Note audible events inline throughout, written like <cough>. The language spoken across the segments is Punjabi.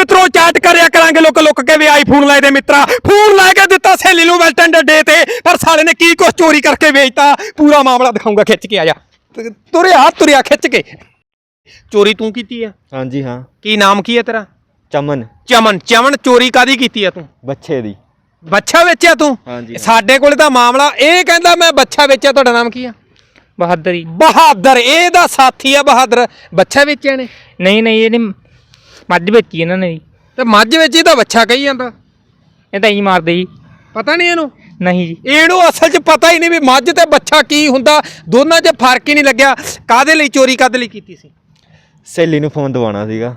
ਮਿੱਤਰੋ ਚੈਟ ਕਰਿਆ ਕਰਾਂਗੇ ਲੁੱਕ ਲੁੱਕ ਕੇ ਵੀ ਆਈਫੋਨ ਲੈ ਦੇ ਮਿੱਤਰਾ। ਫੋਨ ਲੈ ਕੇ ਦਿੱਤਾ ਸਹੇਲੀ ਨੂੰ ਵੈਲਟਨ ਡੇ ਤੇ। ਪਰ ਸਾਲੇ ਨੇ ਕੀ ਕੁਛ ਚੋਰੀ ਕਰਕੇ ਵੇਚਤਾ? ਪੂਰਾ ਮਾਮਲਾ ਦਿਖਾਉਂਗਾ ਖਿੱਚ ਕੇ ਆ ਜਾ ਤੁਰਿਆ ਤੁਰਿਆ ਖਿੱਚ ਕੇ। ਚੋਰੀ ਤੂੰ ਕੀਤੀ ਆ? ਹਾਂਜੀ ਹਾਂ। ਕੀ ਨਾਮ ਕੀ ਹੈ ਤੇਰਾ? ਚਮਨ। ਚਮਨ। ਚਮਨ ਚੋਰੀ ਕਾਦੀ ਕੀਤੀ ਆ ਤੂੰ? ਬੱਚੇ ਦੀ। ਬੱਚਾ ਵੇਚਿਆ ਤੂੰ? ਹਾਂਜੀ। ਸਾਡੇ ਕੋਲੇ ਤਾਂ ਮਾਮਲਾ ਇਹ ਕਹਿੰਦਾ ਮੈਂ ਬੱਚਾ ਵੇਚਿਆ ਤੁਹਾਡਾ ਨਾਮ ਕੀ ਆ? ਬਹਾਦਰੀ ਬਹਾਦਰ ਇਹਦਾ ਸਾਥੀ ਆ ਬਹਾਦਰ। ਬੱਚਾ ਵੇਚਿਆ ਨੇ? ਨਹੀਂ ਨਹੀਂ ਇਹਨੇ ਮੱਝ ਵੇਚੀ ਇਹਨਾਂ ਨੇ ਜੀ। ਤੇ ਮੱਝ ਵੇਚੀ ਤਾਂ ਬੱਚਾ ਕਹੀ ਜਾਂਦਾ। ਇਹ ਤਾਂ ਹੀ ਮਾਰਦੇ ਜੀ। ਪਤਾ ਨਹੀਂ ਇਹਨੂੰ? ਨਹੀਂ ਜੀ। ਇਹਨੂੰ ਅਸਲ 'ਚ ਪਤਾ ਹੀ ਨਹੀਂ ਵੀ ਮੱਝ ਤੇ ਬੱਚਾ ਕੀ ਹੁੰਦਾ। ਦੋਨਾਂ 'ਚ ਫ਼ਰਕ ਹੀ ਨਹੀਂ ਲੱਗਿਆ। ਕਾਦੇ ਲਈ ਚੋਰੀ ਕਾਦੇ ਲਈ ਕੀਤੀ ਸੀ? ਸਹੇਲੀ ਨੂੰ ਫੋਨ ਦਵਾਉਣਾ ਸੀਗਾ?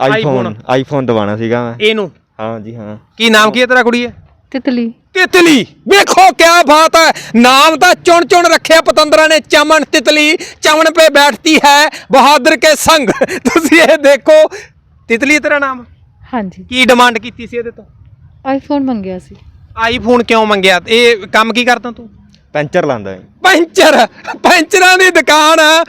ਆਈਫੋਨ ਆਈਫੋਨ ਦਵਾਉਣਾ ਸੀਗਾ ਮੈਂ। ਇਹਨੂੰ? ਹਾਂਜੀ ਹਾਂ। ਕੀ ਨਾਮ ਕੀ ਹੈ ਤੇਰਾ ਕੁੜੀ ਹੈ ਤਿਤਲੀ। ਤਿਤਲੀ। ਵੇਖੋ ਕਿਆ ਬਾਤ ਹੈ। ਨਾਮ ਤਾਂ ਚੁਣ ਚੁਣ ਰੱਖਿਆ ਪਤੰਦਰਾ ਨੇ। ਚਮਨ ਤਿਤਲੀ। ਚਮਨ ਪੇ ਬੈਠਤੀ ਹੈ ਬਹਾਦਰ ਕੇ ਸੰਗ। ਤੁਸੀਂ ਇਹ ਦੇਖੋ। ਤਿਤਲੀ ਤੇਰਾ ਨਾਮ? ਹਾਂਜੀ। ਕੀ ਡਿਮਾਂਡ ਕੀਤੀ ਸੀ ਇਹਦੇ ਤੋਂ? ਆਈਫੋਨ ਮੰਗਿਆ ਸੀ। ਆਈਫੋਨ ਕਿਉਂ ਮੰਗਿਆ? ਇਹ ਕੰਮ ਕੀ ਕਰਦਾ ਤੂੰ? ਪੈਂਚਰ ਲਾਂਦਾ ਹੈ ਪੈਂਚਰ ਪੈਂਚਰਾਂ ਦੀ ਦੁਕਾਨ ਆ।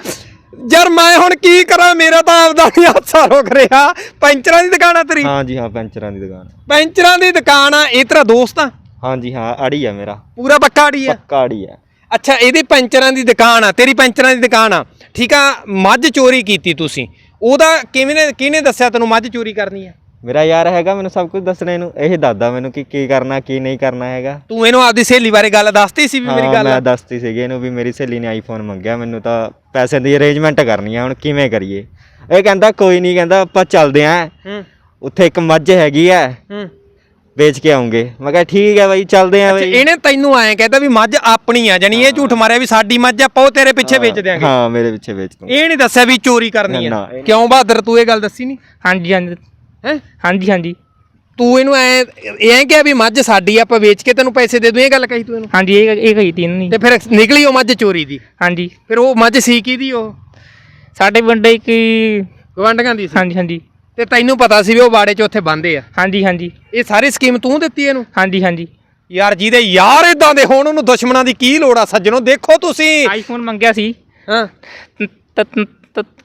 ਯਾਰ ਮੈਂ ਹੁਣ ਕੀ ਕਰਾਂ? ਮੇਰਾ ਤਾਂ ਆਪਦਾ ਨਹੀਂ ਹਾਸਾ ਰੁਕ ਰਿਹਾ। ਪੈਂਚਰਾਂ ਦੀ ਦੁਕਾਨ ਆ ਤੇਰੀ? ਹਾਂਜੀ ਹਾਂ ਪੈਂਚਰਾਂ ਦੀ ਦੁਕਾਨ ਪੈਂਚਰਾਂ ਦੀ ਦੁਕਾਨ ਆ। ਇਹ ਤੇਰਾ ਦੋਸਤ ਆ? ਹਾਂਜੀ ਹਾਂ ਆੜੀ ਆ ਮੇਰਾ। ਪੂਰਾ ਪੱਕਾ ਆੜੀ ਆ? ਪੱਕਾ ਆੜੀ ਆ। ਅੱਛਾ ਇਹਦੀ ਪੈਂਚਰਾਂ ਦੀ ਦੁਕਾਨ ਆ। ਤੇਰੀ ਪੈਂਚਰਾਂ ਦੀ ਦੁਕਾਨ ਆ। ਠੀਕ ਆ ਮੱਝ ਚੋਰੀ ਕੀਤੀ ਤੁਸੀਂ। ਉਹਦਾ ਕਿਵੇਂ ਨੇ ਕਿਹਨੇ ਦੱਸਿਆ ਤੈਨੂੰ ਮੱਝ ਚੋਰੀ ਕਰਨੀ ਆ? ਮੇਰਾ ਯਾਰ ਹੈਗਾ ਮੈਨੂੰ ਸਭ ਕੁਝ ਦੱਸਣਾ ਇਹਨੂੰ। ਇਹ ਦੱਸਦਾ ਮੈਨੂੰ ਕਿ ਕੀ ਕਰਨਾ ਕੀ ਨਹੀਂ ਕਰਨਾ ਹੈਗਾ। ਤੂੰ ਇਹਨੂੰ ਆਪਦੀ ਸਹੇਲੀ ਬਾਰੇ ਗੱਲ ਦੱਸਤੀ ਸੀ ਵੀ ਮੇਰੀ ਹਾਂ ਗੱਲ? ਆ? ਮੈਂ ਦੱਸਤੀ ਸੀਗੀ ਇਹਨੂੰ ਵੀ ਮੇਰੀ ਸਹੇਲੀ ਨੇ ਆਈਫੋਨ ਮੰਗਿਆ ਮੈਨੂੰ ਤਾਂ ਪੈਸੇ ਦੀ ਅਰੇਂਜਮੈਂਟ ਕਰਨੀ ਆ ਹੁਣ ਕਿਵੇਂ ਕਰੀਏ? ਇਹ ਕਹਿੰਦਾ ਕੋਈ ਨਹੀਂ ਕਹਿੰਦਾ ਆਪਾਂ ਚੱਲਦੇ ਆਂ। ਹੂੰ। ਉੱਥੇ ਇੱਕ ਮੱਝ ਹੈਗੀ ਆ। ਹੂੰ। ਵੇਚ ਕੇ ਆਉਂਗੇ। ਮੈਂ ਕਿਹਾ ਠੀਕ ਹੈ ਬਾਈ ਚੱਲਦੇ ਆਂ ਬਾਈ। ਇਹਨੇ ਤੈਨੂੰ ਐਂ ਕਹਿੰਦਾ ਵੀ ਮੱਝ ਆਪਣੀ ਆ ਜਾਨੀ ਇਹ ਝੂਠ ਮਾਰਿਆ ਵੀ ਸਾਡੀ ਮੱਝ ਆ ਪਾਓ ਤੇਰੇ ਪਿੱਛੇ ਵੇਚ ਦਿਆਂਗੇ। ਹਾਂ ਮੇਰੇ ਪਿੱਛੇ ਵੇਚ ਦੂੰ ਇਹ ਨਹੀਂ ਦੱਸਿਆ ਵੀ ਚੋਰੀ ਕਰਨੀ ਆ। ਕਿਉਂ ਬਹਾਦਰ ਤੂੰ ਇਹ ਗੱਲ ਦੱਸੀ ਨਹੀਂ ਹਾਂਜੀ ਹਾਂਜੀ। ਹੈ? ਹਾਂਜੀ ਹਾਂਜੀ। ਤੂੰ ਇਹਨੂੰ ਐ ਐਂ ਕਿਹਾ ਵੀ ਮੱਝ ਸਾਡੀ ਆ ਆਪਾਂ ਵੇਚ ਕੇ ਤੈਨੂੰ ਪੈਸੇ ਦੇ ਦੂੰ ਇਹ ਗੱਲ ਕਹੀ ਤੂੰ ਇਹਨੂੰ? ਹਾਂਜੀ ਇਹ ਇਹ ਕਹੀ ਤੀ ਇਹਨਾਂ। ਤੇ ਫਿਰ ਨਿਕਲੀ ਉਹ ਮੱਝ ਚੋਰੀ ਦੀ। ਹਾਂਜੀ। ਫਿਰ ਉਹ ਮੱਝ ਸੀ ਕਿਹਦੀ ਉਹ? ਸਾਡੇ ਪਿੰਡ ਇੱਕ ਗਵੰਡਗਾਂ ਦੀ ਸੀ। ਹਾਂਜੀ ਹਾਂਜੀ। ਤੇ ਤੈਨੂੰ ਪਤਾ ਸੀ ਵੀ ਉਹ ਬਾੜੇ 'ਚ ਉੱਥੇ ਬੰਦੇ ਆ। ਹਾਂਜੀ ਹਾਂਜੀ। ਇਹ ਸਾਰੀ ਸਕੀਮ ਤੂੰ ਦਿੱਤੀ ਇਹਨੂੰ? ਹਾਂਜੀ ਹਾਂਜੀ। ਯਾਰ ਜਿਹਦੇ ਯਾਰ ਇਦਾਂ ਦੇ ਹੋਣ ਉਹਨੂੰ ਦੁਸ਼ਮਣਾਂ ਦੀ ਕੀ ਲੋੜ ਆ? ਸੱਜਣੋ ਦੇਖੋ ਤੁਸੀਂ। ਆਈਫੋਨ ਮੰਗਿਆ ਸੀ। ਹਾਂ। ਤ- ਤ- ਤ-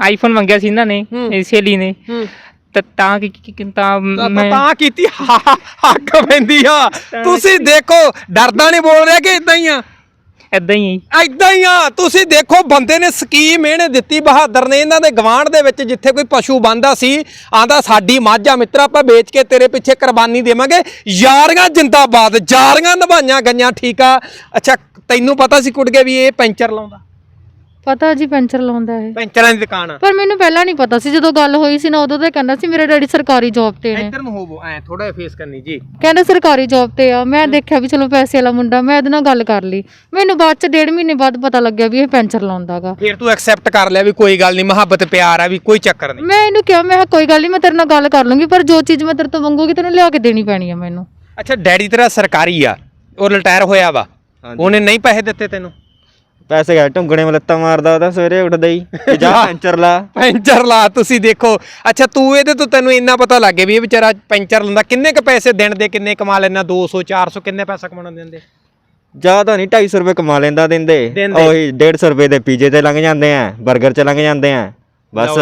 ਆਈਫੋਨ ਮੰਗਿਆ ਸੀ ਇਹਨਾਂ ਨੇ ਹੂੰ। ਇਹ ਸਹੇਲੀ ਨੇ। ਤਾਂ ਤਾਂ ਕਿ ਕਿ- ਕਿ- ਤਾਂ ਤਾਂ ਮੈਂ ਤਾਂ ਕੀਤੀ। ਹਾ- ਹਾ- ਹੱਕ ਪੈਂਦੀ ਆ। ਤੁਸੀਂ ਦੇਖੋ ਡਰਦਾ ਨਹੀਂ ਬੋਲ ਰਿਹਾ ਕਿ ਇਦਾਂ ਹੀ ਆ? ਇਦਾਂ ਹੀ ਹੈ ਐਦਾਂ ਹੀ ਆ। ਤੁਸੀਂ ਦੇਖੋ, ਬੰਦੇ ਨੇ ਸਕੀਮ ਇਹਨੇ ਦਿੱਤੀ ਬਹਾਦਰ ਨੇ, ਇਹਨਾਂ ਦੇ ਗਵਾਂਢ ਦੇ ਵਿੱਚ ਜਿੱਥੇ ਕੋਈ ਪਸ਼ੂ ਬੰਦਾ ਸੀ ਆਂਦਾ ਸਾਡੀ ਮਾਝਾ ਆ, ਮਿੱਤਰਾ, ਆਪਾਂ ਵੇਚ ਕੇ ਤੇਰੇ ਪਿੱਛੇ ਕੁਰਬਾਨੀ ਦੇਵਾਂਗੇ। ਯਾਰੀਆਂ ਜਿੰਦਾਬਾਦ, ਜਾਰੀਆਂ ਨਿਭਾਈਆਂ ਗਈਆਂ, ਠੀਕ ਆ। ਅੱਛਾ, ਤੈਨੂੰ ਪਤਾ ਸੀ ਕੁੱਟ ਕੇ ਵੀ ਇਹ ਪੈਂਚਰ ਲਾਉਂਦਾ? ਪਤਾ ਜੀ ਪੈਂਚਰ ਲਾਉਂਦਾ ਹੈ ਪੈਂਚਰਾਂ ਦੀ ਦੁਕਾਨ। ਆ ਪਰ ਮੈਨੂੰ ਪਹਿਲਾਂ ਨਹੀਂ ਪਤਾ ਸੀ ਜਦੋਂ ਗੱਲ ਹੋਈ ਸੀ ਨਾ ਉਦੋਂ ਤਾਂ ਕਹਿੰਦਾ ਸੀ ਮੇਰੇ ਡੈਡੀ ਸਰਕਾਰੀ ਜੌਬ ਤੇ ਨੇ। ਇੱਧਰ ਨੂੰ ਹੋਵੋ ਐ ਥੋੜਾ ਜਿਹਾ ਫੇਸ ਕਰਨੀ ਜੀ। ਕਹਿੰਦਾ ਸਰਕਾਰੀ ਜੌਬ ਤੇ ਆ। ਮੈਂ ਦੇਖਿਆ ਵੀ ਚਲੋ ਪੈਸੇ ਵਾਲਾ ਮੁੰਡਾ ਮੈਂ ਇਹਦੇ ਨਾਲ ਗੱਲ ਕਰ ਲਈ। ਮੈਨੂੰ ਬਾਅਦ ਚ ਡੇਢ ਮਹੀਨੇ ਬਾਅਦ ਪਤਾ ਲੱਗਿਆ ਵੀ ਇਹ ਪੈਂਚਰ ਲਾਉਂਦਾਗਾ। ਫਿਰ ਤੂੰ ਐਕਸੈਪਟ ਕਰ ਲਿਆ ਵੀ ਕੋਈ ਗੱਲ ਨਹੀਂ ਮੁਹੱਬਤ ਪਿਆਰ ਆ ਵੀ ਕੋਈ ਚੱਕਰ ਨਹੀਂ। ਮੈਂ ਇਹਨੂੰ ਕਿਹਾ ਮੈਂ ਕਿਹਾ ਕੋਈ ਗੱਲ ਨਹੀਂ ਮੈਂ ਤੇਰੇ ਨਾਲ ਗੱਲ ਕਰ ਲੂੰਗੀ ਪਰ ਜੋ ਚੀਜ਼ ਮੈਂ ਤੇਰੇ ਤੋਂ ਮੰਗੂਗੀ ਤੈਨੂੰ ਲਿਆ ਕੇ ਦੇਣੀ ਪੈਣੀ ਆ ਮੈਨੂੰ। ਅੱਛਾ ਡੈਡੀ ਤੇਰਾ ਸਰਕਾਰੀ ਆ ਉਹ ਰਿਟਾਇਰ ਹੋਇਆ ਵਾ। ਉਹਨੇ ਨਹੀਂ ਪੈਸੇ ਦਿੱਤੇ ਤੈਨੂੰ? ਪੈਸੇ ਗਏ ਢੁੰਗਣੇ ਮੇ ਲੱਤਾਂ ਮਾਰਦਾ ਉਹਦਾ ਸਵੇਰੇ ਉੱਠਦਾ ਹੀ। ਜਾ ਪੈਂਚਰ ਲਾ। ਪੈਂਚਰ ਲਾ ਤੁਸੀਂ ਦੇਖੋ। ਅੱਛਾ ਤੂੰ ਇਹਦੇ ਤੋਂ ਤੈਨੂੰ ਇੰਨਾ ਪਤਾ ਲੱਗ ਗਿਆ ਵੀ ਇਹ ਵਿਚਾਰਾ ਪੈਂਚਰ ਲਾਉਂਦਾ ਕਿੰਨੇ ਕ ਪੈਸੇ ਦਿਨ ਦੇ ਕਿੰਨੇ ਕਮਾ ਲੈਣਾ 200 400 ਕਿੰਨੇ ਪੈਸਾ ਕਮਾਉਣ ਦਿੰਦੇ? ਜ਼ਿਆਦਾ ਨਹੀਂ 250 ਰੁਪਏ ਕਮਾ ਲੈਂਦਾ ਦਿੰਦੇ। ਉਹੀ 150 ਰੁਪਏ ਦੇ ਪੀਜੇ ਤੇ ਲੰਘ ਜਾਂਦੇ ਆ 버ਗਰ ਚ ਲੰਘ ਜਾਂਦੇ ਆ। ਬਸ।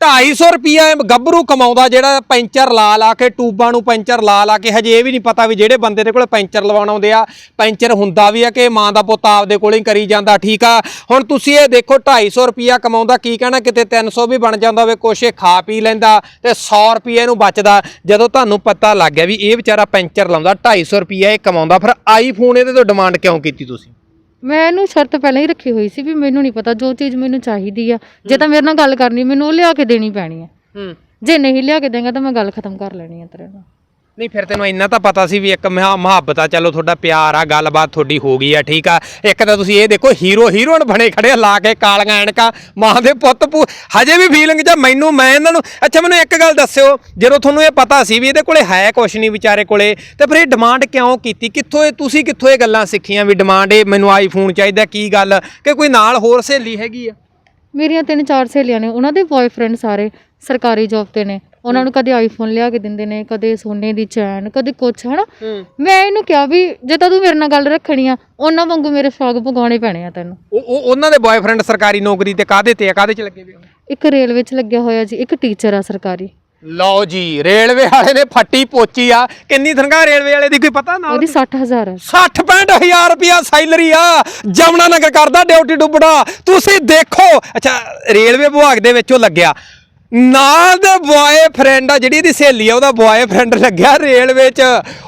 250 ਰੁਪਿਆ ਗੱਭਰੂ ਕਮਾਉਂਦਾ ਜਿਹੜਾ ਪੈਂਚਰ ਲਾ ਲਾ ਕੇ, ਟੂਬਾਂ ਨੂੰ ਪੈਂਚਰ ਲਾ ਲਾ ਕੇ, ਹਜੇ ਇਹ ਵੀ ਨਹੀਂ ਪਤਾ ਵੀ ਜਿਹੜੇ ਬੰਦੇ ਦੇ ਕੋਲ ਪੈਂਚਰ ਲਵਾਉਣ ਆਉਂਦੇ ਆ, ਪੈਂਚਰ ਹੁੰਦਾ ਵੀ ਆ ਕਿ ਮਾਂ ਦਾ ਪੁੱਤ ਆਪਦੇ ਕੋਲ ਹੀ ਕਰੀ ਜਾਂਦਾ, ਠੀਕ ਆ? ਹੁਣ ਤੁਸੀਂ ਇਹ ਦੇਖੋ 250 ਰੁਪਿਆ ਕਮਾਉਂਦਾ, ਕੀ ਕਹਿਣਾ, ਕਿਤੇ 300 ਵੀ ਬਣ ਜਾਂਦਾ ਹੋਵੇ, ਕੁਛ ਇਹ ਖਾ ਪੀ ਲੈਂਦਾ ਤੇ 100 ਰੁਪਿਆ ਇਹਨੂੰ ਬਚਦਾ। ਜਦੋਂ ਤੁਹਾਨੂੰ ਪਤਾ ਲੱਗ ਗਿਆ ਵੀ ਇਹ ਵਿਚਾਰਾ ਪੈਂਚਰ ਲਾਉਂਦਾ 250 ਰੁਪਿਆ ਇਹ ਕਮਾਉਂਦਾ, ਫਿਰ ਆਈਫੋਨ ਇਹਦੇ ਤੋਂ ਡਿਮਾਂਡ ਕਿਉਂ ਕੀਤੀ ਤੁਸੀਂ? ਮੈਂ ਇਹਨੂੰ ਸ਼ਰਤ ਪਹਿਲਾਂ ਹੀ ਰੱਖੀ ਹੋਈ ਸੀ ਵੀ ਮੈਨੂੰ ਨਹੀਂ ਪਤਾ ਜੋ ਚੀਜ਼ ਮੈਨੂੰ ਚਾਹੀਦੀ ਆ। ਜੇ ਤਾਂ ਮੇਰੇ ਨਾਲ ਗੱਲ ਕਰਨੀ ਮੈਨੂੰ ਉਹ ਲਿਆ ਕੇ ਦੇਣੀ ਪੈਣੀ ਆ। ਹੂੰ। ਜੇ ਨਹੀਂ ਲਿਆ ਕੇ ਦੇਂਗਾ ਤਾਂ ਮੈਂ ਗੱਲ ਖਤਮ ਕਰ ਲੈਣੀ ਆ ਤੇਰੇ ਨਾਲ। ਨਹੀਂ ਫਿਰ ਤੈਨੂੰ ਇੰਨਾ ਤਾਂ ਪਤਾ ਸੀ ਵੀ ਇੱਕ ਮਹਾ- ਮੁਹੱਬਤ ਆ ਚਲੋ ਤੁਹਾਡਾ ਪਿਆਰ ਆ ਗੱਲਬਾਤ ਤੁਹਾਡੀ ਹੋ ਗਈ ਆ ਠੀਕ ਆ। ਇੱਕ ਤਾਂ ਤੁਸੀਂ ਇਹ ਦੇਖੋ ਹੀਰੋ ਹੀਰੋਇਨ ਬਣੇ ਖੜੇ ਆ, ਲਾ ਕੇ ਕਾਲੀਆਂ ਐਨਕਾਂ ਮਾਂ ਦੇ ਪੁੱਤ ਪੂ ਹਜੇ ਵੀ ਫੀਲਿੰਗ ਜਾਂ ਮੈਨੂੰ ਮੈਂ ਇਹਨਾਂ ਨੂੰ ਅੱਛਾ ਮੈਨੂੰ ਇੱਕ ਗੱਲ ਦੱਸਿਓ ਜਦੋਂ ਤੁਹਾਨੂੰ ਇਹ ਪਤਾ ਸੀ ਵੀ ਇਹਦੇ ਕੋਲੇ ਹੈ ਕੁਛ ਨਹੀਂ ਵਿਚਾਰੇ ਕੋਲੇ ਤੇ ਫਿਰ ਇਹ ਡਿਮਾਂਡ ਕਿਉਂ ਕੀਤੀ? ਕਿੱਥੋਂ ਇਹ ਤੁਸੀਂ ਕਿੱਥੋਂ ਇਹ ਗੱਲਾਂ ਸਿੱਖੀਆਂ ਵੀ ਡਿਮਾਂਡ ਇਹ ਮੈਨੂੰ ਆਈਫੋਨ ਚਾਹੀਦਾ ਕੀ ਗੱਲ? ਕਿ ਕੋਈ ਨਾਲ ਹੋਰ ਸਹੇਲੀ ਹੈਗੀ ਆ? ਮੇਰੀਆਂ ਤਿੰਨ ਚਾਰ ਸਹੇਲੀਆਂ ਨੇ ਉਹਨਾਂ ਦੇ ਬॉयਫ੍ਰੈਂਡ ਸਾਰੇ ਸਰਕਾਰੀ ਜੌਬ ਤੇ ਨੇ। ਉਹਨਾਂ ਨੂੰ ਕਦੇ ਆਈਫੋਨ ਲਿਆ ਕੇ ਦਿੰਦੇ ਨੇ ਕਦੇ ਸੋਨੇ ਦੀ ਚੈਨ ਕਦੇ ਕੁਛ ਹਨਾ? ਮੈਂ ਇਹਨੂੰ ਕਿਹਾ ਵੀ ਜੇ ਤਾਂ ਤੂੰ ਮੇਰੇ ਨਾਲ ਗੱਲ ਰੱਖਣੀ ਆ ਉਹਨਾਂ ਵਾਂਗੂ ਮੇਰੇ ਸ਼ੌਕ ਪਗਾਉਣੇ ਪੈਣੇ ਆ ਤੈਨੂੰ। ਉਹ ਉਹ- ਉਹਨਾਂ ਦੇ ਬॉयਫ੍ਰੈਂਡ ਸਰਕਾਰੀ ਨੌਕਰੀ ਤੇ ਕਾਹਦੇ ਤੇ ਆ? ਕਾਹਦੇ ਚ ਲੱਗੇ ਹੋਏ ਆ ਇੱਕ ਰੇਲਵੇ 'ਚ ਲੱਗਿਆ ਹੋਇਆ ਜੀ ਇੱਕ ਟੀਚਰ ਆ ਸਰਕਾਰੀ। ਲਓ ਜੀ ਰੇਲਵੇ ਵਾਲੇ ਨੇ ਫੱਟੀ ਪੋਚੀ ਆ। ਕਿੰਨੀ ਤਨਖਾਹ ਰੇਲਵੇ ਵਾਲੇ ਦੀ ਕੋਈ ਪਤਾ ਨਾ ਉਹਦੀ 60000 ਹੈ 60 ਹਜ਼ਾਰ ਰੁਪਿਆ ਸੈਲਰੀ ਆ। ਜਮਨਾ ਨਗਰ ਕਰਦਾ ਡਿਊਟੀ ਡੁੱਬੜਾ ਤੁਸੀਂ ਦੇਖੋ। ਅੱਛਾ ਰੇਲਵੇ ਵਿਭਾਗ ਦੇ ਵਿੱਚੋਂ ਲੱਗਿਆ। ਨਾਲ ਦੇ ਬॉयਫ੍ਰੈਂਡ ਆ, ਜਿਹੜੀ ਇਹਦੀ ਸਹੇਲੀ ਆ, ਉਹਦਾ ਬॉयਫ੍ਰੈਂਡ ਲੱਗਿਆ ਰੇਲਵੇ 'ਚ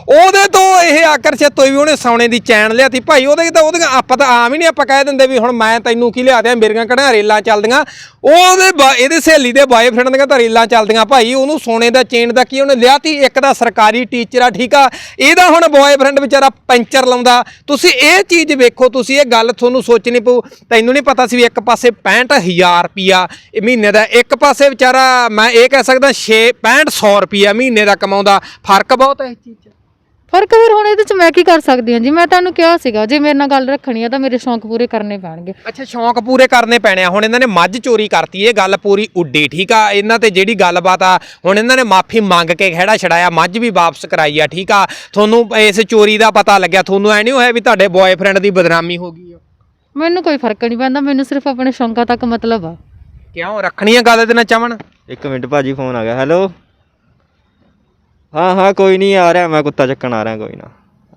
ਉਹਦੇ ਤੋਂ ਇਹ ਆਕਰਸ਼ਿਤ ਹੋਈ ਵੀ ਉਹਨੇ ਸੋਨੇ ਦੀ ਚੈਨ ਲਿਆਤੀ ਭਾਈ, ਉਹਦੇ ਤਾਂ ਉਹਦੀਆਂ ਆਪਾਂ ਤਾਂ ਆਮ ਹੀ ਨਹੀਂ ਆਪਾਂ ਕਹਿ ਦਿੰਦੇ ਵੀ ਹੁਣ ਮੈਂ ਤੈਨੂੰ ਕੀ ਲਿਆ ਦਿਆਂ, ਮੇਰੀਆਂ ਕਿਹੜਾ ਰੇਲਾਂ ਚੱਲਦੀਆਂ। ਉਹਦੇ ਇਹਦੇ ਸਹੇਲੀ ਦੇ ਬॉयਫ੍ਰੈਂਡ ਦੀਆਂ ਤਾਂ ਰੇਲਾਂ ਚੱਲਦੀਆਂ। ਭਾਈ, ਉਹਨੂੰ ਸੋਨੇ ਦਾ ਚੇਨ ਦਾ ਕੀ ਉਹਨੇ ਲਿਆਤੀ ਇੱਕ ਦਾ ਸਰਕਾਰੀ ਟੀਚਰ ਆ, ਠੀਕ ਆ। ਇਹਦਾ ਹੁਣ ਬॉयਫ੍ਰੈਂਡ ਵਿਚਾਰਾ ਪੈਂਚਰ ਲਾਉਂਦਾ। ਤੁਸੀਂ ਇਹ ਚੀਜ਼ ਵੇਖੋ, ਤੁਸੀਂ ਇਹ ਗੱਲ ਤੁਹਾਨੂੰ ਸੋਚਣੀ ਪਊ। ਤੈਨੂੰ ਨਹੀਂ ਪਤਾ ਸੀ ਵੀ ਇੱਕ ਪਾਸੇ 65000 ਰੁਪਿਆ ਮਹੀਨੇ ਦਾ, ਇੱਕ ਪਾਸੇ ਵਿਚਾਰਾ ਮੈਂ ਇਹ ਕਹਿ ਸਕਦਾ 6 6500 ਰੁਪਿਆ ਮਹੀਨੇ ਦਾ ਕਮਾਉਂਦਾ ਫ਼ਰਕ ਬਹੁਤ ਹੈ ਇਸ ਚੀਜ਼ 'ਚ। ਫ਼ਰਕ ਫਿਰ ਹੁਣ ਇਹਦੇ ਚ ਮੈਂ ਕੀ ਕਰ ਸਕਦੀ ਹਾਂ ਜੀ? ਮੈਂ ਤੁਹਾਨੂੰ ਕਿਹਾ ਸੀਗਾ ਜੇ ਮੇਰੇ ਨਾਲ ਗੱਲ ਰੱਖਣੀ ਆ ਤਾਂ ਮੇਰੇ ਸ਼ੌਂਕ ਪੂਰੇ ਕਰਨੇ ਪੈਣਗੇ। ਅੱਛਾ ਸ਼ੌਂਕ ਪੂਰੇ ਕਰਨੇ ਪੈਣੇ ਆ। ਹੁਣ ਇਹਨਾਂ ਨੇ ਮੱਝ ਚੋਰੀ ਕਰਤੀ ਇਹ ਗੱਲ ਪੂਰੀ ਉੱਡੀ ਠੀਕ ਆ? ਇਹਨਾਂ ਤੇ ਜਿਹੜੀ ਗੱਲਬਾਤ ਆ ਹੁਣ ਇਹਨਾਂ ਨੇ ਮਾਫੀ ਮੰਗ ਕੇ ਖਹਿੜਾ ਛਡਾਇਆ ਮੱਝ ਵੀ ਵਾਪਸ ਕਰਾਈ ਆ ਠੀਕ ਆ? ਤੁਹਾਨੂੰ ਇਸ ਚੋਰੀ ਦਾ ਪਤਾ ਲੱਗਿਆ ਤੁਹਾਨੂੰ ਐ ਨਹੀਂ ਹੋਇਆ ਵੀ ਤੁਹਾਡੇ ਬॉयਫ੍ਰੈਂਡ ਦੀ ਬਦਨਾਮੀ ਹੋ ਗਈ ਆ? ਮੈਨੂੰ ਕੋਈ ਫ਼ਰਕ ਨਹੀਂ ਪੈਂਦਾ ਮੈਨੂੰ ਸਿਰਫ ਆਪਣੇ ਸ਼ੌਂਕਾਂ ਤੱਕ ਮਤਲਬ ਆ। ਕਿਉਂ ਰੱਖਣੀਆਂ ਗੱਲ ਤੇ ਨਾ ਚਾਵਣ ਇੱਕ ਮਿੰਟ ਭਾਜੀ ਫੋਨ ਆ ਗਿਆ। ਹੈਲੋ ਹਾਂ ਹਾਂ ਕੋਈ ਨਹੀਂ ਆ ਰਿਹਾ। ਮੈਂ ਕੁੱਤਾ ਚੱਕਣ ਆ ਰਿਹਾ ਕੋਈ ਨਾ।